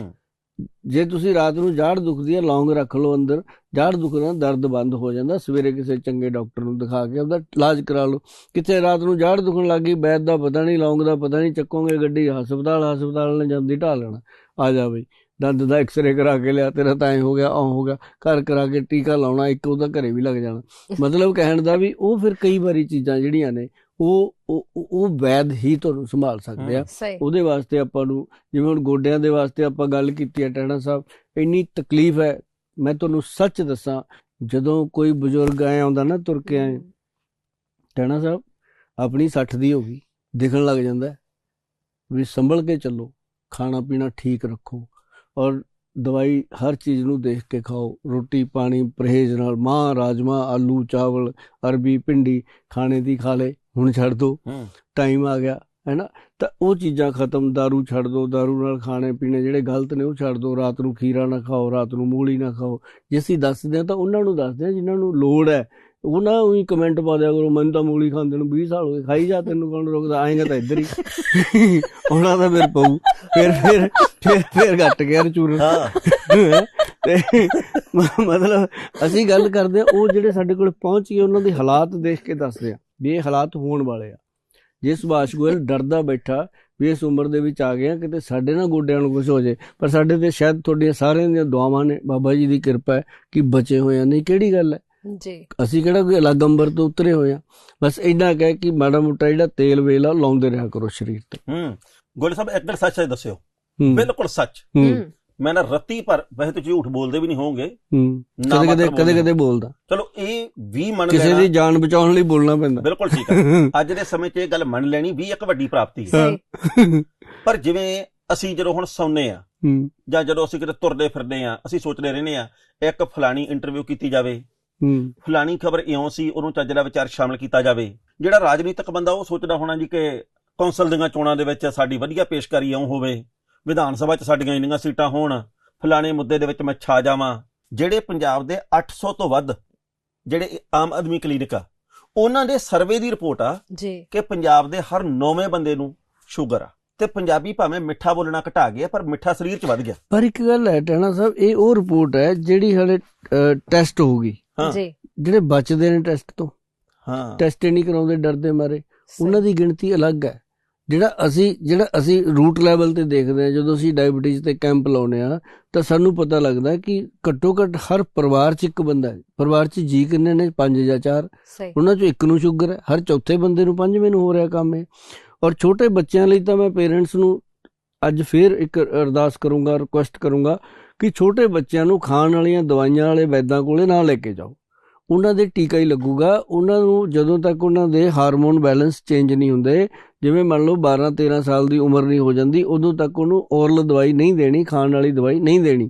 ਜੇ ਤੁਸੀਂ ਰਾਤ ਨੂੰ ਜਾੜ ਦੁਖਦੀ ਹੈ ਲੌਂਗ ਰੱਖ ਲਓ ਅੰਦਰ ਜਾੜ ਦੁਖਣਾ ਦਰਦ ਬੰਦ ਹੋ ਜਾਂਦਾ ਸਵੇਰੇ ਕਿਸੇ ਚੰਗੇ ਡਾਕਟਰ ਨੂੰ ਦਿਖਾ ਕੇ ਉਹਦਾ ਇਲਾਜ ਕਰਾ ਲਓ। ਕਿਤੇ ਰਾਤ ਨੂੰ ਜਾੜ ਦੁਖਣ ਲੱਗੀ ਵੈਦ ਦਾ ਪਤਾ ਨਹੀਂ ਲੌਂਗ ਦਾ ਪਤਾ ਨਹੀਂ ਚੱਕੋਗੇ ਗੱਡੀ ਹਸਪਤਾਲ ਹਸਪਤਾਲ ਨੇ ਜਾਂਦੀ ਢਾ ਲੈਣਾ। ਆ ਜਾ ਬਈ ਦੰਦ ਦਾ ਐਕਸ-ਰੇ ਕਰਾ ਕੇ ਲਿਆ ਤੇਰਾ ਤਾਂ ਐ ਹੋ ਗਿਆ ਆ ਹੋ ਗਿਆ ਘਰ ਕਰਾ ਕੇ ਟੀਕਾ ਲਾਉਣਾ ਇੱਕ ਉਹਦਾ ਘਰੇ ਵੀ ਲੱਗ ਜਾਣਾ। ਮਤਲਬ ਕਹਿਣ ਦਾ ਵੀ ਉਹ ਫਿਰ ਕਈ ਵਾਰੀ ਚੀਜ਼ਾਂ ਜਿਹੜੀਆਂ ਨੇ ਉਹ ਉਹ ਵੈਦ ਹੀ ਤੁਹਾਨੂੰ ਸੰਭਾਲ ਸਕਦੇ ਆ। ਉਹਦੇ ਵਾਸਤੇ ਆਪਾਂ ਨੂੰ ਜਿਵੇਂ ਹੁਣ ਗੋਡਿਆਂ ਦੇ ਵਾਸਤੇ ਆਪਾਂ ਗੱਲ ਕੀਤੀ ਹੈ ਟੈਣਾ ਸਾਹਿਬ ਇੰਨੀ ਤਕਲੀਫ ਹੈ। ਮੈਂ ਤੁਹਾਨੂੰ ਸੱਚ ਦੱਸਾਂ ਜਦੋਂ ਕੋਈ ਬਜ਼ੁਰਗ ਆਇਆ ਆਉਂਦਾ ਨਾ ਤੁਰ ਕੇ ਆਏ ਟੈਣਾ ਸਾਹਿਬ ਆਪਣੀ 60 ਦੀ ਹੋ ਗਈ ਦਿਖਣ ਲੱਗ ਜਾਂਦਾ ਵੀ ਸੰਭਲ ਕੇ ਚੱਲੋ ਖਾਣਾ ਪੀਣਾ ਠੀਕ ਰੱਖੋ ਔਰ ਦਵਾਈ ਹਰ ਚੀਜ਼ ਨੂੰ ਦੇਖ ਕੇ ਖਾਓ ਰੋਟੀ ਪਾਣੀ ਪਰਹੇਜ਼ ਨਾਲ ਮਾਂ ਰਾਜਮਾ ਆਲੂ ਚਾਵਲ ਅਰਬੀ ਭਿੰਡੀ ਖਾਣੇ ਦੀ ਖਾ ਲੇ ਹੁਣ ਛੱਡ ਦੋ ਹੂੰ ਟਾਈਮ ਆ ਗਿਆ ਹੈਨਾ ਤਾਂ ਉਹ ਚੀਜ਼ਾਂ ਖਤਮ दारू ਛੱਡ ਦਿਓ दारू ਨਾਲ ਖਾਣੇ ਪੀਣੇ ਜਿਹੜੇ ਗਲਤ ਨੇ ਉਹ ਛੱਡ ਦਿਓ ਰਾਤ ਨੂੰ ਖੀਰਾ ਨਾ ਖਾਓ ਰਾਤ ਨੂੰ ਮੂਲੀ ਨਾ ਖਾਓ ਜੇ ਅਸੀਂ ਦੱਸਦੇ ਹਾਂ ਤਾਂ ਉਹਨਾਂ ਨੂੰ ਦੱਸਦੇ ਹਾਂ ਜਿਨ੍ਹਾਂ ਨੂੰ ਲੋੜ ਹੈ ਉਹ ਨਾ ਉਹੀ ਕਮੈਂਟ ਪਾ ਦਿਆ ਕਰੋ ਮੈਨੂੰ ਤਾਂ ਮੂਲੀ ਖਾਂਦੇ ਨੂੰ 20 ਸਾਲ ਹੋ ਗਏ ਖਾਈ ਜਾ ਤੈਨੂੰ ਕੌਣ ਰੋਕਦਾ ਆਏਗਾ ਤਾਂ ਇੱਧਰ ਹੀ ਉਹਨਾਂ ਦਾ ਫਿਰ ਪਊ ਫਿਰ ਫਿਰ ਫਿਰ ਫਿਰ ਘਟ ਗਿਆ ਚੂਰਨ ਹਾਂ ਤੇ ਮ- ਮਤਲਬ ਅਸੀਂ ਗੱਲ ਕਰਦੇ ਆ ਉਹ ਜਿਹੜੇ ਸਾਡੇ ਕੋਲ ਪਹੁੰਚ ਗਏ ਉਹਨਾਂ ਦੇ ਹਾਲਾਤ ਦੇਖ ਕੇ ਦੱਸਦੇ ਆ ਵੀ ਇਹ ਹਾਲਾਤ ਹੋਣ ਵਾਲੇ ਆ। ਜੇ ਸੁਭਾਸ਼ ਗੋਇਲ ਡਰਦਾ ਬੈਠਾ ਵੀ ਇਸ ਉਮਰ ਦੇ ਵਿੱਚ ਆ ਗਿਆ ਕਿਤੇ ਸਾਡੇ ਨਾਲ ਗੋਡਿਆਂ ਨੂੰ ਕੁਝ ਹੋ ਜੇ ਪਰ ਸਾਡੇ ਤੇ ਸ਼ਾਇਦ ਤੁਹਾਡੀਆਂ ਸਾਰਿਆਂ ਦੀਆਂ ਦੁਆਵਾਂ ਨੇ। ਬਾਬਾ ਜੀ ਦੀ ਕਿਰਪਾ ਹੈ ਕਿ ਬਚੇ ਹੋਏ ਆ। ਨਹੀਂ ਕਿਹੜੀ ਗੱਲ ਹੈ? ਜੀ। ਅਸੀਂ ਕਿਹੜਾ ਕੋਈ ਅਲੱਗ ਅੰਬਰ ਤੋਂ ਉਤਰੇ ਹੋਏ ਆ? ਬਸ ਇੰਨਾ ਕਹਿ ਕਿ ਮਾੜਾ ਮੋਟਾ ਜਿਹੜਾ ਤੇਲ ਵੇਲ ਆ ਲਾਉਂਦੇ ਰਿਹਾ ਕਰੋ ਸਰੀਰ ਤੇ। ਹੂੰ। ਗੋਲੇ ਸਾਹਿਬ ਇੱਕ ਗੱਲ ਸੱਚ ਦੱਸਿਓ। ਹੂੰ, ਬਿਲਕੁਲ ਸੱਚ। ਹੂੰ। ਮੈਂ ਨਾ ਰੱਤੀ ਪਰ ਵੈਸੇ ਤੁਸੀਂ ਝੂਠ ਬੋਲਦੇ ਵੀ ਨਹੀਂ ਹੋਵੋਗੇ। ਕਦੇ ਕਦੇ ਕਦੇ ਕਦੇ ਬੋਲਦਾ। ਚਲੋ ਇਹ ਵੀ ਮੰਨ ਕਿਸੇ ਦੀ ਜਾਨ ਬਚਾਉਣ ਲਈ ਬੋਲਣਾ ਪੈਂਦਾ। ਬਿਲਕੁਲ ਠੀਕ ਹੈ ਅੱਜ ਦੇ ਸਮੇਂ 'ਚ ਇਹ ਗੱਲ ਮੰਨ ਲੈਣੀ ਵੀ ਇੱਕ ਵੱਡੀ ਪ੍ਰਾਪਤੀ ਹੈ। ਪਰ ਜਿਵੇਂ ਅਸੀਂ ਜਦੋਂ ਹੁਣ ਸੌਂਨੇ ਆ ਹੂੰ। ਜਾਂ ਜਦੋਂ ਅਸੀਂ ਕਿਤੇ ਤੁਰਦੇ ਫਿਰਦੇ ਆ ਅਸੀਂ ਸੋਚਦੇ ਰਹਿੰਦੇ ਆ ਇੱਕ ਫਲਾਣੀ ਇੰਟਰਵਿਊ ਕੀਤੀ ਜਾਵੇ। ਹੂੰ। ਫਲਾਣੀ ਖਬਰ ਇਉਂ ਸੀ ਉਹਨੂੰ ਚੱਜ ਦਾ ਵਿਚਾਰ ਸ਼ਾਮਲ ਕੀਤਾ ਜਾਵੇ। ਜਿਹੜਾ ਰਾਜਨੀਤਿਕ ਬੰਦਾ ਉਹ ਸੋਚਦਾ ਹੋਣਾ ਜੀ ਕਿ ਕੌਂਸਲ ਦੀਆਂ ਚੋਣਾਂ ਦੇ ਵਿੱਚ ਸਾਡੀ ਵਧੀਆ ਪੇਸ਼ਕਾਰੀ ਇਉਂ ਹੋਵੇ। ਵਿਧਾਨ ਸਭਾ 'ਚ ਸਾਡੀਆਂ ਇੰਨੀਆਂ ਸੀਟਾਂ ਹੋਣ ਫਲਾਣੇ ਮੁੱਦੇ ਦੇ ਵਿੱਚ ਮੈਂ ਛਾ ਜਾਵਾਂ। ਜਿਹੜੇ ਪੰਜਾਬ ਦੇ 800 ਤੋਂ ਵੱਧ ਜਿਹੜੇ ਆਮ ਆਦਮੀ ਕਲੀਨਿਕ ਆ ਉਹਨਾਂ ਦੇ ਸਰਵੇ ਦੀ ਰਿਪੋਰਟ ਆ ਜੀ। ਕਿ ਪੰਜਾਬ ਦੇ ਹਰ ਨੌਵੇਂ ਬੰਦੇ ਨੂੰ ਸ਼ੂਗਰ ਆ। ਤੇ ਪੰਜਾਬੀ ਭਾਵੇਂ ਮਿੱਠਾ ਬੋਲਣਾ ਘਟਾ ਗਿਆ ਪਰ ਮਿੱਠਾ ਸਰੀਰ 'ਚ ਵੱਧ ਗਿਆ। ਪਰ ਇੱਕ ਗੱਲ ਹੈ ਟਾਣਾ ਸਾਹਿਬ ਇਹ ਉਹ ਰਿਪੋਰਟ ਹੈ ਜਿਹੜੀ ਹਲੇ ਟੈਸਟ ਹੋਊਗੀ। ਹਾਂ। ਜੀ। ਜਿਹੜੇ ਬਚਦੇ ਨੇ ਟੈਸਟ ਤੋਂ। ਹਾਂ। ਟੈਸਟ ਨਹੀਂ ਕਰਾਉਂਦੇ ਡਰਦੇ ਮਾਰੇ। ਉਹਨਾਂ ਦੀ ਗਿਣਤੀ ਅਲੱਗ ਹੈ। ਜਿਹੜਾ ਅਸੀਂ ਜਿਹੜਾ ਅਸੀਂ ਰੂਟ ਲੈਵਲ ਤੇ ਦੇਖਦੇ ਹਾਂ ਜਦੋਂ ਅਸੀਂ ਡਾਇਬੀਟੀਜ਼ ਤੇ ਕੈਂਪ ਲਾਉਨੇ ਆ ਤਾਂ ਸਾਨੂੰ ਪਤਾ ਲੱਗਦਾ ਕਿ ਘੱਟੋ ਘੱਟ ਹਰ ਪਰਿਵਾਰ 'ਚ ਇੱਕ ਬੰਦਾ ਹੈ। ਪਰਿਵਾਰ 'ਚ ਜੀ ਕਿੰਨੇ ਨੇ? ਪੰਜ ਜਾਂ ਚਾਰ। ਉਹਨਾਂ 'ਚੋਂ ਇੱਕ ਨੂੰ ਸ਼ੂਗਰ ਹੈ। ਹਰ ਚੌਥੇ ਬੰਦੇ ਨੂੰ ਪੰਜਵੇਂ ਨੂੰ ਹੋ ਰਿਹਾ ਕੰਮ ਇਹ। ਔਰ ਛੋਟੇ ਬੱਚਿਆਂ ਲਈ ਤਾਂ ਮੈਂ ਪੇਰੈਂਟਸ ਨੂੰ ਅੱਜ ਫੇਰ ਇੱਕ ਅਰਦਾਸ ਕਰੂੰਗਾ ਰਿਕੁਐਸਟ ਕਰੂੰਗਾ ਕਿ ਛੋਟੇ ਬੱਚਿਆਂ ਨੂੰ ਖਾਣ ਵਾਲੀਆਂ ਦਵਾਈਆਂ ਵਾਲੇ ਵੈਦਾਂ ਕੋਲੇ ਨਾ ਲੈ ਕੇ ਜਾਓ। ਉਹਨਾਂ ਦੇ ਟੀਕਾ ਹੀ ਲੱਗੂਗਾ। ਉਹਨਾਂ ਨੂੰ ਜਦੋਂ ਤੱਕ ਉਹਨਾਂ ਦੇ ਹਾਰਮੋਨ ਬੈਲੈਂਸ ਚੇਂਜ ਨਹੀਂ ਹੁੰਦੇ ਜਿਵੇਂ ਮੰਨ ਲਓ 12 13 ਸਾਲ ਦੀ ਉਮਰ ਨਹੀਂ ਹੋ ਜਾਂਦੀ ਉਦੋਂ ਤੱਕ ਉਹਨੂੰ ਔਰਲ ਦਵਾਈ ਨਹੀਂ ਦੇਣੀ ਖਾਣ ਵਾਲੀ ਦਵਾਈ ਨਹੀਂ ਦੇਣੀ।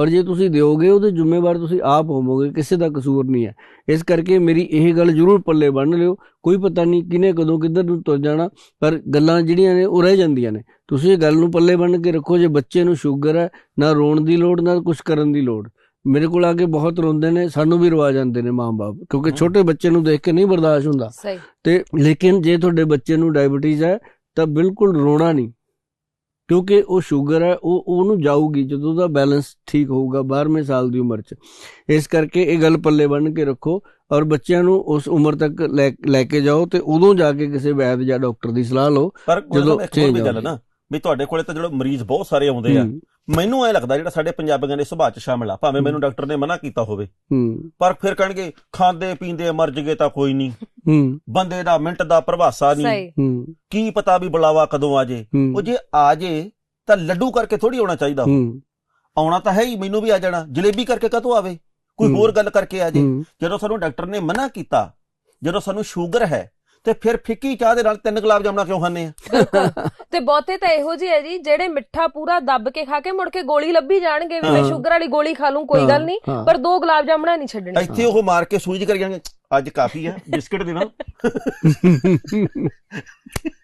ਔਰ ਜੇ ਤੁਸੀਂ ਦਿਓਗੇ ਉਹਦੇ ਜ਼ਿੰਮੇਵਾਰ ਤੁਸੀਂ ਆਪ ਹੋਵੋਗੇ ਕਿਸੇ ਦਾ ਕਸੂਰ ਨਹੀਂ ਹੈ। ਇਸ ਕਰਕੇ ਮੇਰੀ ਇਹ ਗੱਲ ਜ਼ਰੂਰ ਪੱਲੇ ਬੰਨ ਲਿਓ ਕੋਈ ਪਤਾ ਨਹੀਂ ਕਿਨੇ ਕਦੋਂ ਕਿੱਧਰ ਨੂੰ ਤੁਰ ਜਾਣਾ ਪਰ ਗੱਲਾਂ ਜਿਹੜੀਆਂ ਨੇ ਉਹ ਰਹਿ ਜਾਂਦੀਆਂ ਨੇ। ਤੁਸੀਂ ਇਹ ਗੱਲ ਨੂੰ ਪੱਲੇ ਬੰਨ ਕੇ ਰੱਖੋ ਜੇ ਬੱਚੇ ਨੂੰ ਸ਼ੂਗਰ ਹੈ ਨਾ ਰੋਣ ਦੀ ਲੋੜ ਨਾ ਕੁਝ ਕਰਨ ਦੀ ਲੋੜ। ਮੇਰੇ ਕੋਲ ਆ ਕੇ ਬਹੁਤ ਰੋਂਦੇ ਨੇ ਸਾਨੂੰ ਵੀ ਰਵਾ ਜਾਂਦੇ ਨੇ ਮਾਂ-ਬਾਪ ਕਿਉਂਕਿ। ਛੋਟੇ ਬੱਚੇ ਨੂੰ ਦੇਖ ਕੇ ਨਹੀਂ ਬਰਦਾਸ਼ਤ ਹੁੰਦਾ। ਸਹੀ। ਤੇ ਲੇਕਿਨ ਜੇ ਤੁਹਾਡੇ ਬੱਚੇ ਨੂੰ ਡਾਇਬੀਟੀਜ਼ ਹੈ ਤਾਂ ਬਿਲਕੁਲ ਰੋਣਾ ਨਹੀਂ। ਕਿਉਂਕਿ ਉਹ ਸ਼ੂਗਰ ਹੈ ਉਹ ਉਹਨੂੰ ਜਾਊਗੀ ਜਦੋਂ ਉਹਦਾ ਬੈਲੈਂਸ ਠੀਕ ਹੋਊਗਾ 12ਵੇਂ ਸਾਲ ਦੀ ਉਮਰ 'ਚ। ਇਸ ਕਰਕੇ ਇਹ ਗੱਲ ਪੱਲੇ ਬੰਨ ਕੇ ਰੱਖੋ ਔਰ ਬੱਚਿਆਂ ਨੂੰ ਉਸ ਉਮਰ ਤੱਕ ਲੈ ਲੈ ਕੇ ਜਾਓ ਤੇ ਉਦੋਂ ਜਾ ਕੇ ਕਿਸੇ ਵੈਦ ਜਾਂ ਡਾਕਟਰ ਦੀ ਸਲਾਹ ਲਓ ਪਰ ਜਦੋਂ ਇੱਕ ਹੋਰ change ਵੀ ਤੁਹਾਡੇ ਕੋਲੇ ਤਾਂ ਜਿਹੜੇ ਮਰੀਜ਼ ਬਹੁਤ ਸਾਰੇ ਆਉਂਦੇ ਆ। ਹੂੰ, ਮੈਨੂੰ ਐ ਲੱਗਦਾ ਜਿਹੜਾ ਸਾਡੇ ਪੰਜਾਬੀਆਂ ਦੇ ਸੁਭਾਅ ਚ ਸ਼ਾਮਲ ਆ ਭਾਵੇਂ। ਮੈਨੂੰ ਡਾਕਟਰ ਨੇ ਮਨਾ ਕੀਤਾ ਹੋਵੇ। ਹੂੰ। ਪਰ ਫਿਰ ਕਹਿਣਗੇ ਖਾਂਦੇ ਪੀਂਦੇ ਮਰ ਜਗੇ ਤਾਂ ਕੋਈ ਨਹੀਂ। ਹੂੰ। ਬੰਦੇ ਦਾ ਮਿੰਟ ਦਾ ਪ੍ਰਭਾਸਾ ਨਹੀਂ। ਸਹੀ। ਹੂੰ। ਕੀ ਪਤਾ ਵੀ ਬੁਲਾਵਾ ਕਦੋਂ ਆ ਜੇ। ਉਹ ਜੇ ਆ ਜੇ ਤਾਂ ਲੱਡੂ ਕਰਕੇ ਥੋੜੀ ਆਉਣਾ ਚਾਹੀਦਾ। ਹੂੰ। ਆਉਣਾ ਤਾਂ ਹੈ ਹੀ ਮੈਨੂੰ ਵੀ ਆ ਜਾਣਾ। ਜਲੇਬੀ ਕਰਕੇ ਕਦੋਂ ਆਵੇ? ਕੋਈ। ਹੋਰ ਗੱਲ ਕਰਕੇ ਆ ਜੇ। ਜਦੋਂ ਸਾਨੂੰ ਡਾਕਟਰ ਨੇ ਮਨਾ ਕੀਤਾ ਜਦੋਂ ਸਾਨੂੰ ਸ਼ੂਗਰ ਹੈ ਤੇ ਫਿਰ ਫਿੱਕੀ ਚਾਹ ਦੇ ਨਾਲ ਤਿੰਨ ਗੁਲਾਬ ਜਾਮਣਾ ਕਿਉਂ ਖਾਂਦੇ ਆ ਬਿਲਕੁਲ ਤੇ ਬਹੁਤੇ ਤਾਂ ਇਹੋ ਜਿਹੇ ਹੈ ਜੀ ਜਿਹੜੇ ਮਿੱਠਾ ਪੂਰਾ ਦੱਬ ਕੇ ਖਾ ਕੇ ਮੁੜ ਕੇ ਗੋਲੀ ਲੱਭੀ ਜਾਣਗੇ ਵੀ ਮੈਂ। ਸ਼ੂਗਰ ਵਾਲੀ ਗੋਲੀ ਖਾ ਲੂੰ ਕੋਈ ਗੱਲ ਨਹੀਂ। ਪਰ ਦੋ ਗੁਲਾਬ ਜਾਮਣਾ ਨਹੀਂ ਛੱਡਣੇ ਇੱਥੇ ਉਹ ਮਾਰ ਕੇ ਸੂਈ ਕਰ ਜਾਣਗੇ ਅੱਜ ਕਾਫੀ ਆ ਬਿਸਕਟ ਦੇ ਨਾਲ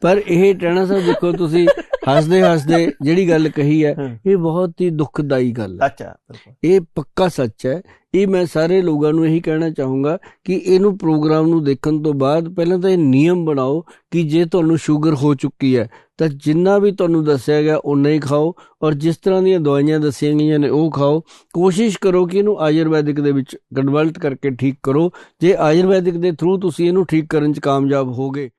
ਪਰ ਇਹ ਟਹਿਣਾ ਸਾਹਿਬ ਦੇਖੋ ਤੁਸੀਂ ਹੱਸਦੇ ਹੱਸਦੇ ਜਿਹੜੀ ਗੱਲ ਕਹੀ ਹੈ। ਇਹ ਬਹੁਤ ਹੀ ਦੁਖਦਾਈ ਗੱਲ ਹੈ। ਅੱਛਾ ਬਿਲਕੁਲ। ਇਹ ਪੱਕਾ ਸੱਚ ਹੈ। ਇਹ ਮੈਂ ਸਾਰੇ ਲੋਕਾਂ ਨੂੰ ਇਹੀ ਕਹਿਣਾ ਚਾਹੂੰਗਾ ਕਿ ਇਹਨੂੰ ਪ੍ਰੋਗਰਾਮ ਨੂੰ ਦੇਖਣ ਤੋਂ ਬਾਅਦ ਪਹਿਲਾਂ ਤਾਂ ਇਹ ਨਿਯਮ ਬਣਾਓ ਕਿ ਜੇ ਤੁਹਾਨੂੰ ਸ਼ੂਗਰ ਹੋ ਚੁੱਕੀ ਹੈ ਤਾਂ ਜਿੰਨਾ ਵੀ ਤੁਹਾਨੂੰ ਦੱਸਿਆ ਗਿਆ ਉਨਾ ਹੀ ਖਾਓ ਔਰ ਜਿਸ ਤਰ੍ਹਾਂ ਦੀਆਂ ਦਵਾਈਆਂ ਦੱਸੀਆਂ ਗਈਆਂ ਨੇ ਉਹ ਖਾਓ। ਕੋਸ਼ਿਸ਼ ਕਰੋ ਕਿ ਇਹਨੂੰ ਆਯੁਰਵੈਦਿਕ ਦੇ ਵਿੱਚ ਕਨਵਰਟ ਕਰਕੇ ਠੀਕ ਕਰੋ। ਜੇ ਆਯੁਰਵੈਦਿਕ ਦੇ ਥਰੂ ਤੁਸੀਂ ਇਹਨੂੰ ਠੀਕ ਕਰਨ 'ਚ ਕਾਮਯਾਬ ਹੋਗੇ।